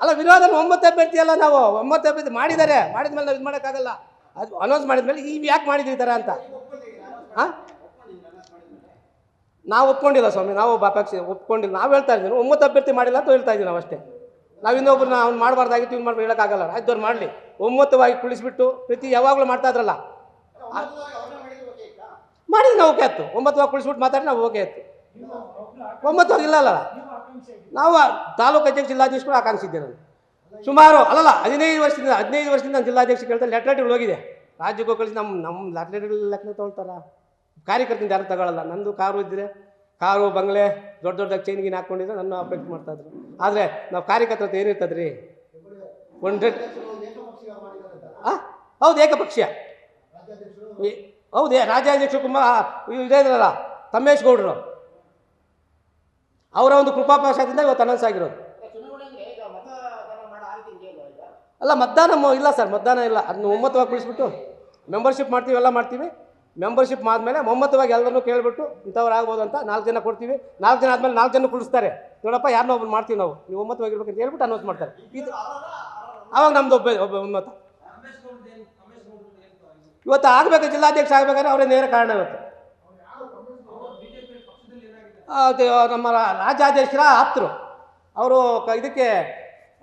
ಅಲ್ಲ ವಿರೋಧ ಒಂಬತ್ತು ಅಭ್ಯರ್ಥಿ ಅಲ್ಲ ನಾವು. ಒಂಬತ್ತು ಅಭ್ಯರ್ಥಿ ಮಾಡಿದ್ದಾರೆ. ಮಾಡಿದ್ಮೇಲೆ ನಾವು ಇದು ಮಾಡೋಕ್ಕಾಗಲ್ಲ ಅದು ಅನೌನ್ಸ್ ಮಾಡಿದ್ಮೇಲೆ ಈಗ ಯಾಕೆ ಮಾಡಿದ್ರಿ ಈ ಥರ ಅಂತ? ಹಾಂ ನಾವು ಒಪ್ಕೊಂಡಿಲ್ಲ ಸ್ವಾಮಿ. ನಾವು ಬಾಪಕ್ಷ ಒಪ್ಕೊಂಡಿಲ್ಲ. ನಾವು ಹೇಳ್ತಾ ಇದ್ದೀವಿ. ಒಂಬತ್ತು ಅಭ್ಯರ್ಥಿ ಮಾಡಿಲ್ಲ ಅಂತ ಹೇಳ್ತಾ ಇದ್ದೀವಿ ನಾವು ಅಷ್ಟೇ ನಾವು ಇನ್ನೊಬ್ರನ್ನ ಅವ್ನು ಮಾಡಬಾರ್ದಾಗಿತ್ತು ಇವ್ನು ಮಾಡಿ ಹೇಳೋಕ್ಕಾಗಲ್ಲ ಆಯ್ತವ್ರು ಮಾಡಲಿ. ಒಮ್ಮತವಾಗಿ ಕುಳಿಸ್ಬಿಟ್ಟು ಪ್ರತಿ ಯಾವಾಗಲೂ ಮಾಡ್ತಾ ಇದ್ರಲ್ಲ. ಮಾಡಿದ್ರೆ ನಾವು ಓಕೆ ಆಯ್ತು. ಒಂಬತ್ತುವಾಗಿ ಕುಳಿಸ್ಬಿಟ್ಟು ಮಾತಾಡಿ ನಾವು ಓಕೆ ಆಯ್ತು. ಒಂಬತ್ತುವಾಗಿ ಇಲ್ಲ ಅಲ್ಲ? ನಾವು ತಾಲೂಕು ಅಧ್ಯಕ್ಷ ಜಿಲ್ಲಾಧ್ಯಕ್ಷರು ಆಕಾಂಕ್ಷಿದ್ದೆ ನಾನು ಸುಮಾರು, ಅಲ್ಲಲ್ಲ, ಹದಿನೈದು ವರ್ಷದಿಂದ ಹದಿನೈದು ವರ್ಷದಿಂದ ಜಿಲ್ಲಾಧ್ಯಕ್ಷ ಕೇಳ್ತಾರೆ ಲೆಟ್ರೇಟ್ಗಳು ಹೋಗಿದೆ. ರಾಜ್ಯಕ್ಕೆ ಕಳಿಸಿ ನಮ್ಮ ನಮ್ಮ ಲೆಟ್ರೇಟ್ಗಳು ಲೆಕ್ಕ ತೊಗೊಳ್ತಾರ? ಕಾರ್ಯಕರ್ತರಿಂದ ಯಾರು ತಗೊಳ್ಳಲ್ಲ ನಂದು ಕಾರು ಇದ್ದರೆ ಕಾರು, ಬಂಗ್ಲೆ, ದೊಡ್ಡ ದೊಡ್ಡ ಚೈನ್ಗಿನ ಹಾಕ್ಕೊಂಡಿದ್ರೆ ನನ್ನ ಅಪೇಕ್ಷೆ ಮಾಡ್ತಾಯಿದ್ರು ಆದರೆ ನಾವು ಕಾರ್ಯಕರ್ತರದ್ದು ಏನಿರ್ತದ್ರಿ? ಒಂಡ್ರೆಡ್ ಹಾಂ ಹೌದು, ಏಕಪಕ್ಷೀಯ. ಹೌದೇ ರಾಜ್ಯಾಧ್ಯಕ್ಷ ಕುಮಾರ್ ಇದೇ ಇದ್ರಲ್ಲ, ತಮ್ಮೇಶ್ ಗೌಡರು. ಅವರ ಒಂದು ಕೃಪಾಪಾಶದಿಂದ ಇವತ್ತು ಅನೌನ್ಸ್ ಆಗಿರೋದು. ಅಲ್ಲ ಮತದಾನ ಮೊ- ಇಲ್ಲ ಸರ್ ಮತದಾನ ಇಲ್ಲ. ಅದನ್ನ ಒಮ್ಮತವಾಗಿ ಕುಳಿಸ್ಬಿಟ್ಟು ಮೆಂಬರ್ಶಿಪ್ ಮಾಡ್ತೀವಿ ಎಲ್ಲ ಮಾಡ್ತೀವಿ. ಮೆಂಬರ್ಶಿಪ್ ಆದಮೇಲೆ ಒಮ್ಮತವಾಗಿ ಎಲ್ಲರನ್ನೂ ಕೇಳಿಬಿಟ್ಟು ಇಂಥವ್ರು ಆಗ್ಬೋದು ಅಂತ ನಾಲ್ಕು ಜನ ಕೊಡ್ತೀವಿ. ನಾಲ್ಕು ಜನ ಆದಮೇಲೆ ನಾಲ್ಕು ಜನ ಕುಳಿಸ್ತಾರೆ. ನೋಡಪ್ಪ ಯಾರನ್ನೋ ಒಬ್ಬರು ಮಾಡ್ತೀವಿ ನಾವು. ನೀವು ಒಮ್ಮತವಾಗಿರ್ಬೇಕು ಅಂತ ಹೇಳ್ಬಿಟ್ಟು ಅನೌನ್ಸ್ ಮಾಡ್ತಾರೆ. ಇದು ಆವಾಗ ನಮ್ದು ಒಬ್ಬ ಒಬ್ಬ ಒಮ್ಮತ ಇವತ್ತು ಆಗಬೇಕು ಜಿಲ್ಲಾಧ್ಯಕ್ಷ ಆಗಬೇಕಾದ್ರೆ ಅವರೇ ನೇರ ಕಾರಣ ಇವತ್ತು. ನಮ್ಮ ರಾ- ರಾಜ್ಯಾಧ್ಯಕ್ಷರ ಆಪ್ತರು ಅವರು ಕ- ಇದಕ್ಕೆ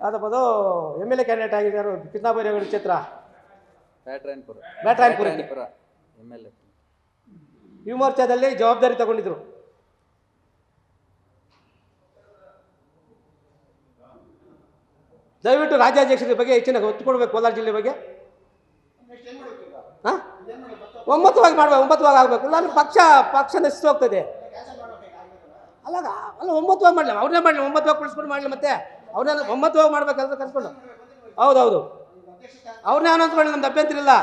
ಅದಪ್ಪದು ಎಂ ಎಲ್ ಎ ಕ್ಯಾಂಡಿಡೇಟ್ ಆಗಿದ್ದಾರೆ ಕೃಷ್ಣ ಚಿತ್ರ ಕ್ಷೇತ್ರ. Byatarayanapura. Byatarayanapura M L A ಯುವ ಮೋರ್ಚಾದಲ್ಲಿ ಜವಾಬ್ದಾರಿ ತಗೊಂಡಿದ್ರು. ದಯವಿಟ್ಟು ರಾಜ್ಯಾಧ್ಯಕ್ಷರ ಬಗ್ಗೆ ಹೆಚ್ಚಿನ ಒತ್ತು ಕೊಡಬೇಕು ಕೋಲಾರ ಜಿಲ್ಲೆ ಬಗ್ಗೆ. ಹಾಂ? ಒಂಬತ್ತುವಾಗಿ ಮಾಡ್ಬೇಕು ಒಂಬತ್ತುವಾಗಿ ಆಗಬೇಕು. ನನ್ನ ಅಂದ್ರೆ ಪಕ್ಷ ಪಕ್ಷ ನಶಿಸಿ ಹೋಗ್ತದೆ. ಅಲ್ಲ ಅಲ್ಲ ಒಂಬತ್ತುವಾಗಿ ಮಾಡಲಿ? ಅವ್ರನ್ನೇ ಮಾಡಲಿ ಒಂಬತ್ತುವಾಗಿ ಕುಳಿಸ್ಕೊಂಡು ಮಾಡಲಿ ಮತ್ತೆ. ಅವ್ರನ್ನ ಒಂಬತ್ತುವಾಗಿ ಮಾಡ್ಬೇಕಂತ ಕರ್ಸ್ಕೊಂಡು. ಹೌದೌದು. ಅವ್ರನ್ನೇ ಅನೌನ್ಸ್ ಮಾಡಲಿ, ನಮ್ದು ಅಭ್ಯಂತರ ಇಲ್ಲ.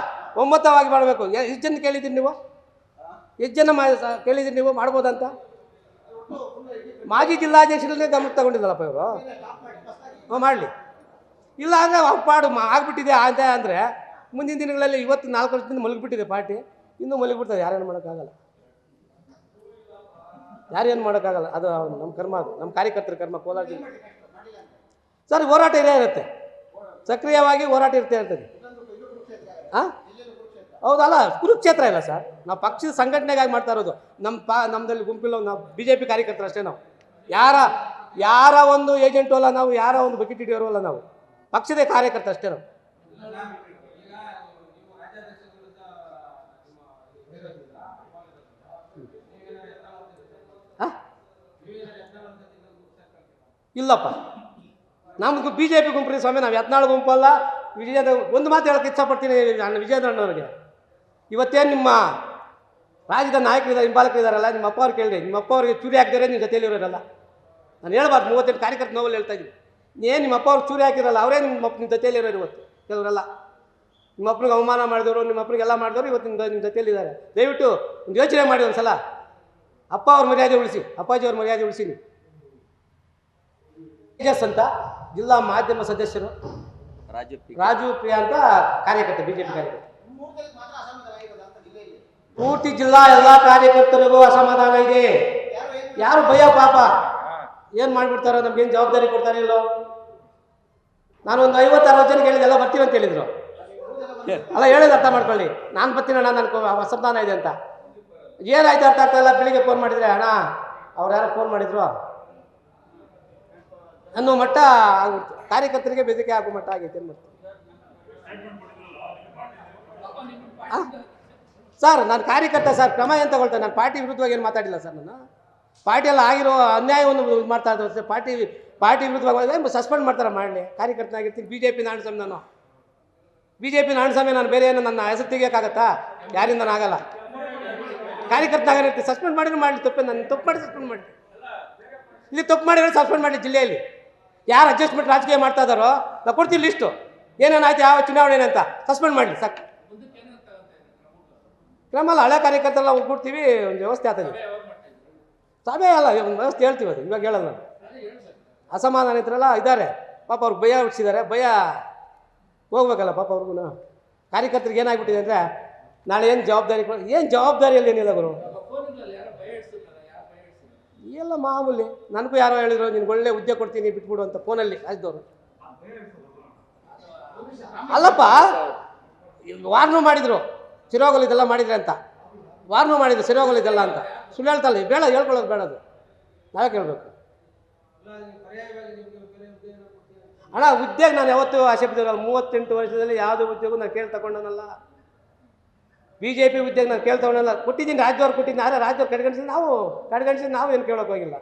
ಒಂಬತ್ತವಾಗಿ ಮಾಡಬೇಕು. ಎಷ್ಟು ಜನ ಕೇಳಿದ್ದೀನಿ ನೀವು? ಎಷ್ಟು ಜನ ಕೇಳಿದ್ದೀರಿ ನೀವು? ಮಾಡ್ಬೋದಂತ? ಮಾಜಿ ಜಿಲ್ಲಾಧ್ಯಕ್ಷರನ್ನೇ ಗಮನ ತಗೊಂಡಿದ್ದಲ್ಲಪ್ಪ ಇವರು. ಹ್ಞೂ ಮಾಡಲಿ. ಇಲ್ಲ ಅಂದರೆ ಪಾಡು ಆಗ್ಬಿಟ್ಟಿದೆ ಅಂತ ಅಂದರೆ ಮುಂದಿನ ದಿನಗಳಲ್ಲಿ ಇವತ್ತು ನಾಲ್ಕು ವರ್ಷದಿಂದ ಮಲಗಿಬಿಟ್ಟಿದೆ ಪಾರ್ಟಿ. ಇನ್ನೂ ಮಲಗಿಬಿಡ್ತದೆ ಯಾರೇನು ಮಾಡೋಕ್ಕಾಗಲ್ಲ. ಯಾರೇನು ಮಾಡೋಕ್ಕಾಗಲ್ಲ. ಅದು ನಮ್ಮ ಕರ್ಮ ಅದು. ನಮ್ಮ ಕಾರ್ಯಕರ್ತರ ಕರ್ಮ ಕೋಲಾರ ಜಿಲ್ಲೆ ಸರ್, ಹೋರಾಟ ಇರೇ ಇರುತ್ತೆ. ಸಕ್ರಿಯವಾಗಿ ಹೋರಾಟ ಇರ್ತೇ ಇರ್ತದೆ ಹಾಂ ಹೌದಲ್ಲ, ಕುರುಕ್ಷೇತ್ರ ಇಲ್ಲ ಸರ್. ನಾವು ಪಕ್ಷದ ಸಂಘಟನೆಗಾಗಿ ಮಾಡ್ತಾ ಇರೋದು. ನಮ್ಮ ಪಾ ನಮ್ಮದಲ್ಲಿ ಗುಂಪಿಲ್ಲ, ನಾವು ಬಿ ಜೆ ಪಿ ಕಾರ್ಯಕರ್ತರು ಅಷ್ಟೇ ನಾವು. ಯಾರ ಯಾರ ಒಂದು ಏಜೆಂಟು ಅಲ್ಲ ನಾವು, ಯಾರ ಒಂದು ಬಕೆಟ್ ಹಿಡಿಯೋರು ಅಲ್ಲ ನಾವು. ಪಕ್ಷದ ಕಾರ್ಯಕರ್ತ ಅಷ್ಟೇ ನಾವು. ಇಲ್ಲಪ್ಪ. ನಮ್ದು ಬಿ ಜೆ ಪಿ ಗುಂಪು ಸ್ವಾಮಿ, ನಾವು ಯತ್ನಾಳ್ ಗುಂಪಲ್ಲ ವಿಜಯದ ಒಂದು ಮಾತು ಹೇಳಕ್ಕೆ ಇಚ್ಛಪಡ್ತೀನಿ ನಾನು ವಿಜಯದಣ್ಣವ್ರಿಗೆ ಇವತ್ತೇನು ನಿಮ್ಮ ರಾಜ್ಯದ ನಾಯಕರಿದ್ದಾರೆ ಹಿಂಬಾಲಕರಿದ್ದಾರಲ್ಲ ನಿಮ್ಮ ಅಪ್ಪ ಅವ್ರು ಕೇಳಿರಿ. ನಿಮ್ಮ ಅಪ್ಪ ಅವ್ರಿಗೆ ಚೂರಿ ಹಾಕಿದರೆ ನಿಮ್ಮ ಜೊತೆಯಲ್ಲಿ ಇರೋರಲ್ಲ. ನಾನು ಹೇಳ್ಬಾರ್ದು ಮೂವತ್ತೆಂಟು ಕಾರ್ಯಕರ್ತ ನೋವಲ್ಲಿ ಹೇಳ್ತಾ ಇದ್ದೀನಿ. ಏನು ನಿಮ್ಮ ಅಪ್ಪ ಅವ್ರು ಚೂರಿ ಹಾಕಿರಲ್ಲ ಅವರೇ ನಿಮ್ಮ ನಿಮ್ಮ ಜೊತೆಯಲ್ಲಿ ಇರೋರು ಇವತ್ತು, ಕೆಲವರೆಲ್ಲ. ನಿಮ್ಮ ಅಪ್ಪನಿಗೆ ಅವಮಾನ ಮಾಡಿದವರು, ನಿಮ್ಮ ಅಪ್ಪನಿಗೆಲ್ಲ ಮಾಡಿದವರು ಇವತ್ತು ನಿಮ್ಮ ನಿಮ್ಮ ಜೊತೆಯಲ್ಲಿದ್ದಾರೆ ದಯವಿಟ್ಟು ಒಂದು ಯೋಚನೆ ಮಾಡಿ ಒಂದು ಸಲ ಅಪ್ಪ ಅವ್ರ ಮರ್ಯಾದೆ ಉಳಿಸಿ, ಅಪ್ಪಾಜಿ ಅವ್ರ ಮರ್ಯಾದೆ ಉಳಿಸಿ ತೇಜಸ್ ಅಂತ ಜಿಲ್ಲಾ ಮಾಧ್ಯಮ ಸದಸ್ಯರು ರಾಜು ರಾಜು ಪ್ರಿಯಾ ಅಂತ ಕಾರ್ಯಕರ್ತ ಬಿಜೆಪಿ ಕಾರ್ಯಕರ್ತ. ಪೂರ್ತಿ ಜಿಲ್ಲಾ ಎಲ್ಲ ಕಾರ್ಯಕರ್ತರಿಗೂ ಅಸಮಾಧಾನ ಇದೆ. ಯಾರು ಭಯ ಪಾಪ? ಏನು ಮಾಡಿಬಿಡ್ತಾರೋ ನಮ್ಗೇನು ಜವಾಬ್ದಾರಿ ಕೊಡ್ತಾರೆ ಇಲ್ಲೋ? ನಾನು ಒಂದು ಐವತ್ತು ಅರವತ್ತು ಜನ ಹೇಳಿದೆ ಎಲ್ಲ ಬರ್ತೀವಿ ಅಂತ ಹೇಳಿದ್ರು. ಅಲ್ಲ ಹೇಳೋದು ಅರ್ಥ ಮಾಡ್ಕೊಳ್ಳಿ. ನಾನು ಬರ್ತೀನಿ ಅಣ್ಣ ನನಗೆ ಅಸಮಾಧಾನ ಇದೆ ಅಂತ. ಏನಾಯ್ತು ಅರ್ಥ ಆಗ್ತಾ ಇಲ್ಲ? ಬೆಳಿಗ್ಗೆ ಫೋನ್ ಮಾಡಿದ್ರೆ ಅಣ್ಣ ಅವ್ರು ಯಾರು ಫೋನ್ ಮಾಡಿದ್ರು? ಅನ್ನೋ ಮಟ್ಟ ಆಗ್ಬಿಡ್ತು. ಕಾರ್ಯಕರ್ತರಿಗೆ ಬೆದರಿಕೆ ಆಗೋ ಮಟ್ಟ ಆಗೈತೆ ಅನ್ಬಿಡ್ತು ಸರ್, ನಾನು ಕಾರ್ಯಕರ್ತ, ಸರ್, ಕ್ರಮ ಏನು ತಗೊಳ್ತೇನೆ? ನಾನು ಪಾರ್ಟಿ ವಿರುದ್ಧವಾಗಿ ಏನು ಮಾತಾಡಿಲ್ಲ ಸರ್ ನಾನು. ಪಾರ್ಟಿಯಲ್ಲಿ ಆಗಿರೋ ಅನ್ಯಾಯವನ್ನು ಮಾಡ್ತಾ ಇದ್ದಾರೆ ಸರ್. ಪಾರ್ಟಿ ಪಾರ್ಟಿ ವಿರುದ್ಧವಾಗಿ ಸಸ್ಪೆಂಡ್ ಮಾಡ್ತಾರೆ ಮಾಡಲಿ. ಕಾರ್ಯಕರ್ತನಾಗಿರ್ತೀನಿ. ಬಿ ಜೆ ಪಿ ನಾಣಸ್ವಾಮಿ ನಾನು. ಬಿ ಜೆ ಪಿ ನಾಣಸ್ವಾಮಿ ನಾನು ಬೇರೆ ಏನು ನನ್ನ ಹೆಸರು ತೆಗಿಯೋಕ್ಕಾಗತ್ತಾ? ಯಾರಿಂದ ಆಗಲ್ಲ. ಕಾರ್ಯಕರ್ತನಾಗಿರ್ತೀನಿ ಸಸ್ಪೆಂಡ್ ಮಾಡಿದ್ರು ಮಾಡಲಿ. ತಪ್ಪೇ, ನಾನು ತಪ್ಪು ಮಾಡಿ ಸಸ್ಪೆಂಡ್ ಮಾಡಲಿ. ಇಲ್ಲಿ ತಪ್ಪು ಮಾಡಿದ್ರೆ ಸಸ್ಪೆಂಡ್ ಮಾಡಲಿ ಜಿಲ್ಲೆಯಲ್ಲಿ. ಯಾರು ಅಡ್ಜಸ್ಟ್ಮೆಂಟ್ ರಾಜಕೀಯ ಮಾಡ್ತಾ ಇದ್ದಾರೋ ನಾವು ಕೊಡ್ತೀವಿ ಲಿಸ್ಟು ಏನೇನಾಯ್ತು ಯಾವ ಚುನಾವಣೆ ಅಂತ ಸಸ್ಪೆಂಡ್ ಮಾಡಲಿ ಸಾಕು. ಕ್ರಮ ಅಲ್ಲ ಹಳೆ ಕಾರ್ಯಕರ್ತರೆಲ್ಲ ಒಗ್ಗೂಡ್ತೀವಿ ಒಂದು ವ್ಯವಸ್ಥೆ ಆಗ್ತದೆ ಸಭೆ ಅಲ್ಲ ಒಂದು ವ್ಯವಸ್ಥೆ ಹೇಳ್ತೀವಿ ಅದು ಇವಾಗ ಹೇಳಲ್ಲ ನಾನು. ಅಸಮಾಧಾನ ಇದ್ರಲ್ಲ ಇದ್ದಾರೆ. ಪಾಪ ಅವ್ರಿಗೆ ಭಯ ಹುಟ್ಟಿಸಿದ್ದಾರೆ. ಭಯ ಹೋಗ್ಬೇಕಲ್ಲ ಪಾಪ ಅವ್ರಿಗೂ. ಕಾರ್ಯಕರ್ತರಿಗೆ ಏನಾಗ್ಬಿಟ್ಟಿದೆ ಅಂದರೆ ನಾಳೆ ಏನು ಜವಾಬ್ದಾರಿ ಕೊಡ ಏನು ಜವಾಬ್ದಾರಿಯಲ್ಲಿ ಏನಿಲ್ಲ ಗುರು. ಎಲ್ಲ ಮಾಮೂಲಿ. ನನಗೂ ಯಾರೋ ಹೇಳಿದ್ರು, ನಿನ್ಗೆ ಒಳ್ಳೆ ಹುದ್ದೆ ಕೊಡ್ತೀನಿ, ಬಿಟ್ಬಿಡು ಅಂತ ಫೋನಲ್ಲಿ ರಾಜ್ಯದವರು ಅಲ್ಲಪ್ಪ ವಾರ್ನು ಮಾಡಿದ್ರು. ಸಿರೋಗಲ್ ಇದೆಲ್ಲ ಮಾಡಿದ್ರೆ ಅಂತ. ವಾರ್ನು ಮಾಡಿದ್ರು ಸಿರೋಗಲ್ ಇದೆಲ್ಲ ಅಂತ. ಸುಳ್ಳು ಹೇಳ್ತಲ್ಲ ಬೇಡ, ಹೇಳ್ಕೊಳ್ಳೋದು ಬೇಡ ಅದು. ನಾವೇ ಕೇಳಬೇಕು. ಅಣ್ಣ, ಉದ್ಯೋಗ ನಾನು ಯಾವತ್ತೂ ಆಸೆ ಮೂವತ್ತೆಂಟು ವರ್ಷದಲ್ಲಿ ಯಾವುದೇ ಉದ್ಯೋಗ ನಾನು ಕೇಳಿ ತಗೊಂಡನಲ್ಲ. ಬಿ ಜೆ ಪಿ ಹುದ್ದೆಗೆ ನಾನು ಕೇಳ್ತವನ್ನೆಲ್ಲ ಕೊಟ್ಟಿದ್ದೀನಿ ರಾಜ್ಯವ್ರು ಕೊಟ್ಟಿದ್ದೀನಿ, ಆದರೆ ರಾಜ್ಯವ್ರು ಕಡೆಗಣಿಸಿ ನಾವು ಕಡೆಗಣಿಸಿ ನಾವು ಏನು ಕೇಳೋಕೆ ಹೋಗಿಲ್ಲ.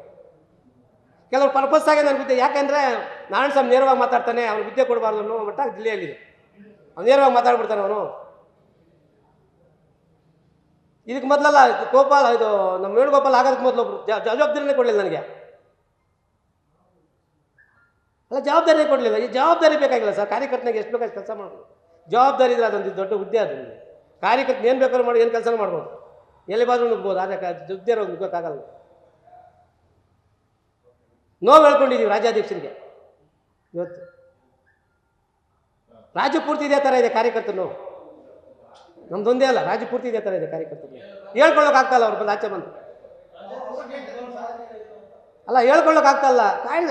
ಕೆಲವರು ಪರ್ಪಸ್ ಆಗಿ ನನಗೆ ಹುದ್ದೆ, ಯಾಕೆಂದರೆ ನಾರಾಯಣ ಸ್ವಾಮಿ ನೇರವಾಗಿ ಮಾತಾಡ್ತಾನೆ, ಅವ್ನು ವಿದ್ಯೆ ಕೊಡಬಾರ್ದು ಅನ್ನೋ ಮಟ್ಟ ಜಿಲ್ಲೆಯಲ್ಲಿ ಅವ್ನು ನೇರವಾಗಿ ಮಾತಾಡ್ಬಿಡ್ತಾನೆ ಅವನು. ಇದಕ್ಕೆ ಮೊದಲಲ್ಲ, ಗೋಪಾಲ್, ಇದು ನಮ್ಮ ವೇಣುಗೋಪಾಲ್ ಆಗೋದಕ್ಕೆ ಮೊದಲು ಒಬ್ರು ಜವಾಬ್ದಾರಿನೇ ಕೊಡಲಿಲ್ಲ ನನಗೆ. ಅಲ್ಲ ಜವಾಬ್ದಾರಿ ಕೊಡಲಿಲ್ಲ. ಈ ಜವಾಬ್ದಾರಿ ಬೇಕಾಗಿಲ್ಲ ಸರ್, ಕಾರ್ಯಕರ್ತನಿಗೆ ಎಷ್ಟು ಬೇಕಾಗಿ ಕೆಲಸ ಮಾಡೋದು ಜವಾಬ್ದಾರಿ ಇದ್ರೆ ಅದೊಂದು ದೊಡ್ಡ ಹುದ್ದೆ ಅದು. ನಿಮಗೆ ಕಾರ್ಯಕರ್ತನ ಏನು ಬೇಕಾದ್ರೂ ಮಾಡಿ, ಏನು ಕೆಲಸ ಮಾಡ್ಬೋದು. ಎಲ್ಲಿ ಬಾದ್ರೂ ನುಗ್ಬೋದು, ಆದರೆ ಕ- ಇರೋ ನುಗ್ಗೋಕ್ಕಾಗಲ್ಲ. ನೋವು ಹೇಳ್ಕೊಂಡಿದ್ದೀವಿ ರಾಜ್ಯಾಧ್ಯಕ್ಷರಿಗೆ. ಇವತ್ತು. ರಾಜ್ಯ ಪೂರ್ತಿ ಇದೇ ಥರ ಇದೆ ಕಾರ್ಯಕರ್ತರು ನೋವು. ನಮ್ದೊಂದೇ ಅಲ್ಲ ರಾಜ್ಯ ಪೂರ್ತಿ ಇದೇ ಥರ ಇದೆ ಕಾರ್ಯಕರ್ತರು ಹೇಳ್ಕೊಳ್ಳೋಕ್ಕಾಗ್ತಲ್ಲ ಅವ್ರು ಬಂದು, ಆಚೆ ಬಂದು. ಅಲ್ಲ, ಹೇಳ್ಕೊಳ್ಳೋಕ್ಕಾಗ್ತಲ್ಲ.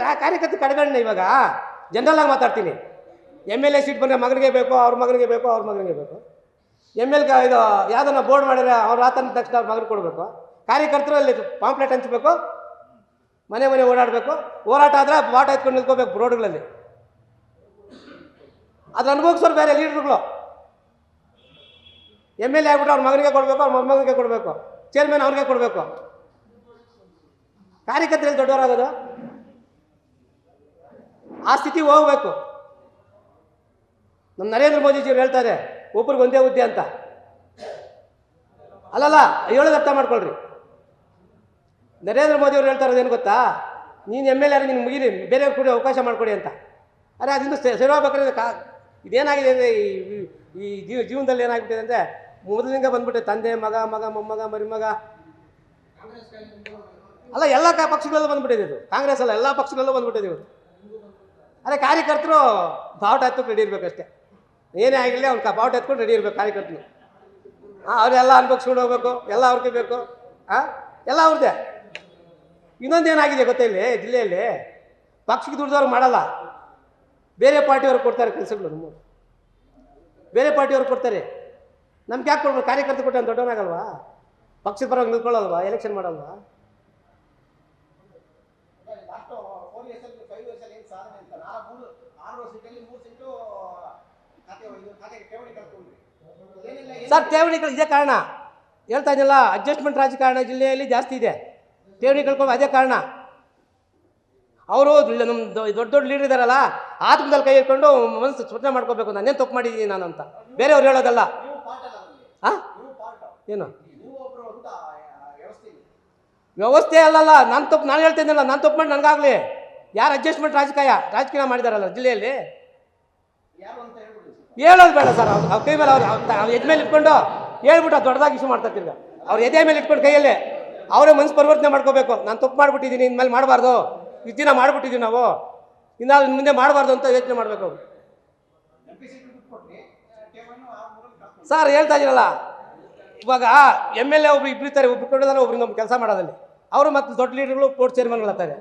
ಆ ಕಾರ್ಯಕರ್ತ ಕಡೆಗಣ್ಣ ಇವಾಗ. ಜನರಲ್ ಮಾತಾಡ್ತೀನಿ. ಎಂ ಎಲ್ ಎ ಸೀಟ್ ಬಂದರೆ ಮಗನಿಗೆ ಬೇಕು, ಅವ್ರ ಮಗನಿಗೆ ಬೇಕು, ಅವ್ರ ಮಗನಿಗೆ ಬೇಕು. ಎಂ ಎಲ್ ಇದು ಯಾವುದನ್ನ ಬೋರ್ಡ್ ಮಾಡಿದ್ರೆ ಅವ್ರ ಆತನ ತಕ್ಷಣ ಅವ್ರ ಮಗನಿಗೆ ಕೊಡಬೇಕು. ಕಾರ್ಯಕರ್ತರು ಅಲ್ಲಿ ಪಾಂಪ್ಲೆಟ್ ಹಂಚಬೇಕು. ಮನೆ ಮನೆ ಓಡಾಡಬೇಕು. ಹೋರಾಟ ಆದರೆ ಬಾಟ ಎತ್ಕೊಂಡು ನಿಲ್ಕೋಬೇಕು ರೋಡ್ಗಳಲ್ಲಿ. ಅದು ಅನುಭವಿಸೋರು ಬೇರೆ ಲೀಡರ್ಗಳು. ಎಂ ಎಲ್ ಎ ಆಗ್ಬಿಟ್ಟು ಅವ್ರ ಮಗನಿಗೆ ಕೊಡಬೇಕು, ಅವ್ರ ಮೊಮ್ಮಗನಿಗೆ ಕೊಡಬೇಕು. ಚೇರ್ಮನ್ ಅವ್ರಿಗೆ ಕೊಡಬೇಕು. ಕಾರ್ಯಕರ್ತರಲ್ಲಿ ದೊಡ್ಡವರಾಗೋದು ಆ ಸ್ಥಿತಿ ಹೋಗ್ಬೇಕು. ನಮ್ಮ ನರೇಂದ್ರ ಮೋದಿಜಿಯವ್ರು ಹೇಳ್ತಾರೆ ಒಬ್ರಿಗೆ ಒಂದೇ ಹುದ್ದೆ ಅಂತ. ಅಲ್ಲಲ್ಲ ಹೇಳೋದು ಅರ್ಥ ಮಾಡ್ಕೊಳ್ರಿ. ನರೇಂದ್ರ ಮೋದಿಯವ್ರು ಹೇಳ್ತಾ ಇರೋದು ಏನು ಗೊತ್ತಾ? ನೀನು ಎಂ ಎಲ್ ಎ ನೀನು ಮುಗಿರಿ ಬೇರೆಯವ್ರು ಕೂಡ ಅವಕಾಶ ಮಾಡಿಕೊಡಿ ಅಂತ. ಅರೆ, ಅದರಿಂದ ಸೇರೋಗ್ಬೇಕಾದ್ರೆ ಕಾ, ಇದೇನಾಗಿದೆ ಅಂದರೆ ಈ ಈ ಜೀವ, ಜೀವನದಲ್ಲಿ ಏನಾಗ್ಬಿಟ್ಟಿದೆ ಅಂದರೆ ಮೊದಲಿಂದ ಬಂದ್ಬಿಟ್ಟೆ ತಂದೆ, ಮಗ ಮಗ, ಮೊಮ್ಮಗ, ಮರಿಮಗ. ಅಲ್ಲ, ಎಲ್ಲ ಕ- ಪಕ್ಷಗಳಲ್ಲೂ ಬಂದ್ಬಿಟ್ಟಿದೆ ಇದು. ಕಾಂಗ್ರೆಸ್ ಅಲ್ಲ, ಎಲ್ಲ ಪಕ್ಷಗಳಲ್ಲೂ ಬಂದ್ಬಿಟ್ಟಿದೆ ಇವತ್ತು ಅದೇ ಕಾರ್ಯಕರ್ತರು ಬಾವುಟ ಹತ್ತು ಇರಬೇಕಷ್ಟೇ. ಏನೇ ಆಗಿರಲಿ ಅವ್ನು ಕಪಾಟ್ ಎತ್ಕೊಂಡು ರೆಡಿ ಇರಬೇಕು ಕಾರ್ಯಕರ್ತನು ಹಾಂ ಅವರೆಲ್ಲ ಅನುಭವಿಸ್ಕೊಂಡು ಹೋಗ್ಬೇಕು, ಎಲ್ಲ ಅವ್ರಿಗೆ ಬೇಕು ಹಾಂ ಎಲ್ಲ ಅವ್ರದ್ದೇ ಇನ್ನೊಂದು ಏನಾಗಿದೆ ಗೊತ್ತಾ ಇಲ್ಲಿ ಜಿಲ್ಲೆಯಲ್ಲಿ? ಪಕ್ಷಕ್ಕೆ ದುಡ್ದವ್ರು ಮಾಡಲ್ಲ. ಬೇರೆ ಪಾರ್ಟಿಯವ್ರು ಕೊಡ್ತಾರೆ ಕೆಲಸಗಳು ನಮ್ಮ ಬೇರೆ ಪಾರ್ಟಿಯವ್ರು ಕೊಡ್ತಾರೆ. ನಮ್ಗೆ ಯಾಕೆ ಕೊಡ್ಬೇಕು? ಕಾರ್ಯಕರ್ತ ಕೊಟ್ಟೆ ದೊಡ್ಡವನಾಗಲ್ವಾ? ಪಕ್ಷದ ಪರವಾಗಿ ನಿಂತ್ಕೊಳ್ಳಲ್ವಾ? ಎಲೆಕ್ಷನ್ ಮಾಡಲ್ವಾ? ಸರ್, ಠೇವಣಿಗಳು ಇದೇ ಕಾರಣ. ಹೇಳ್ತಾ ಇದ್ದಿಲ್ಲ ಅಡ್ಜಸ್ಟ್ಮೆಂಟ್ ರಾಜಕಾರಣ ಜಿಲ್ಲೆಯಲ್ಲಿ ಜಾಸ್ತಿ ಇದೆ. ಠೇವಣಿ ಕಳ್ಕೊಂಡು ಅದೇ ಕಾರಣ. ಅವರು ನಮ್ಮ ದೊಡ್ಡ ದೊಡ್ಡ ಲೀಡರ್ ಇದಾರಲ್ಲ, ಆತ್ಮದಲ್ಲಿ ಕೈ ಇಟ್ಕೊಂಡು ಮನಸ್ಸು ಸ್ವಚ್ಛ ಮಾಡ್ಕೋಬೇಕು ನಾನೇನು ತಪ್ಪು ಮಾಡಿದ್ದೀನಿ ನಾನು ಅಂತ. ಬೇರೆಯವ್ರು ಹೇಳೋದಲ್ಲ. ಹಾಂ ಏನು? ವ್ಯವಸ್ಥೆ ಅಲ್ಲಲ್ಲ, ನಾನು ತಪ್ಪು ನಾನು ಹೇಳ್ತಿದ್ದೀನಲ್ಲ ನಾನು ತಪ್ಪು ಮಾಡಿ ನನಗಾಗಲಿ. ಯಾರು ಅಡ್ಜಸ್ಟ್ಮೆಂಟ್ ರಾಜಕೀಯ ರಾಜಕೀಯ ಮಾಡಿದಾರಲ್ಲ ಜಿಲ್ಲೆಯಲ್ಲಿ? ಹೇಳೋದು ಬೇಡ ಸರ್. ಅವ್ರು ಅವ್ರ ಕೈ ಮೇಲೆ ಅವ್ರು ಅವ್ರ ಎದೆ ಮೇಲೆ ಇಟ್ಕೊಂಡು ಹೇಳ್ಬಿಟ್ಟು ದೊಡ್ಡದಾಗಿ ಇಶ್ಯೂ ಮಾಡ್ತಾ ತಿರ್ಗ. ಅವ್ರ ಎದೆ ಮೇಲೆ ಇಟ್ಕೊಂಡು ಕೈಯಲ್ಲೇ ಅವರೇ ಮನಸ್ಸು ಪರಿವರ್ತನೆ ಮಾಡ್ಕೋಬೇಕು. ನಾನು ತಪ್ಪು ಮಾಡಿಬಿಟ್ಟಿದ್ದೀನಿ ಇನ್ಮೇಲೆ ಮಾಡಬಾರ್ದು. ಇದನ್ನ ದಿನ ಮಾಡಿಬಿಟ್ಟಿದ್ದೀವಿ ನಾವು. ಇನ್ನು ಮುಂದೆ ಮಾಡಬಾರ್ದು ಅಂತ ಯೋಚನೆ ಮಾಡಬೇಕು ಸರ್, ಹೇಳ್ತಾ ಇದ್ದೀರಲ್ಲ ಇವಾಗ ಎಂ ಎಲ್ ಎ ಒಬ್ರು ಇಬ್ರು ಇರ್ತಾರೆ, ಒಬ್ರು ಕೊಡೋದಲ್ಲ ಒಬ್ರು ನಮ್ಮ ಕೆಲಸ ಮಾಡೋದಲ್ಲಿ ಅವರು ಮತ್ತು ದೊಡ್ಡ ಲೀಡರ್ಗಳು ಪೋರ್ಟ್ ಚೇರ್ಮನ್ಗಳಾಗ್ತಾರೆ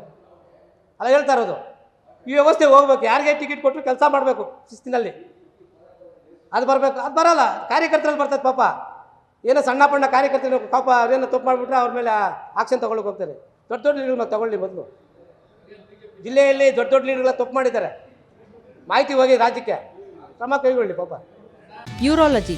ಅಲ್ಲ ಹೇಳ್ತಾ ಇರೋದು. ಈ ವ್ಯವಸ್ಥೆ ಹೋಗ್ಬೇಕು. ಯಾರಿಗೆ ಟಿಕೆಟ್ ಕೊಟ್ಟರು ಕೆಲಸ ಮಾಡಬೇಕು ಶಿಸ್ತಿನಲ್ಲಿ. ಅದು ಬರಬೇಕು, ಅದು ಬರಲ್ಲ. ಕಾರ್ಯಕರ್ತರಲ್ಲಿ ಬರ್ತದೆ ಪಾಪ. ಏನೋ ಸಣ್ಣ ಪಣ್ಣ ಕಾರ್ಯಕರ್ತರ ಪಾಪ ಅದೇನೋ ತಪ್ಪು ಮಾಡಿಬಿಟ್ರೆ ಅವ್ರ ಮೇಲೆ ಆಕ್ಷನ್ ತೊಗೊಳಕ್ಕೆ ಹೋಗ್ತಾರೆ. ದೊಡ್ಡ ದೊಡ್ಡ ಲೀಡ್ಗಳನ್ನ ತಗೊಳ್ಳಿ ಮೊದಲು. ಜಿಲ್ಲೆಯಲ್ಲಿ ದೊಡ್ಡ ದೊಡ್ಡ ಲೀಡರ್ಗಳ ತಪ್ಪು ಮಾಡಿದ್ದಾರೆ. ಮಾಹಿತಿ ಹೋಗಿ ರಾಜ್ಯಕ್ಕೆ. ಕ್ರಮ ಕೈಗೊಳ್ಳಿ ಪಾಪ. ಯೂರಾಲಜಿ.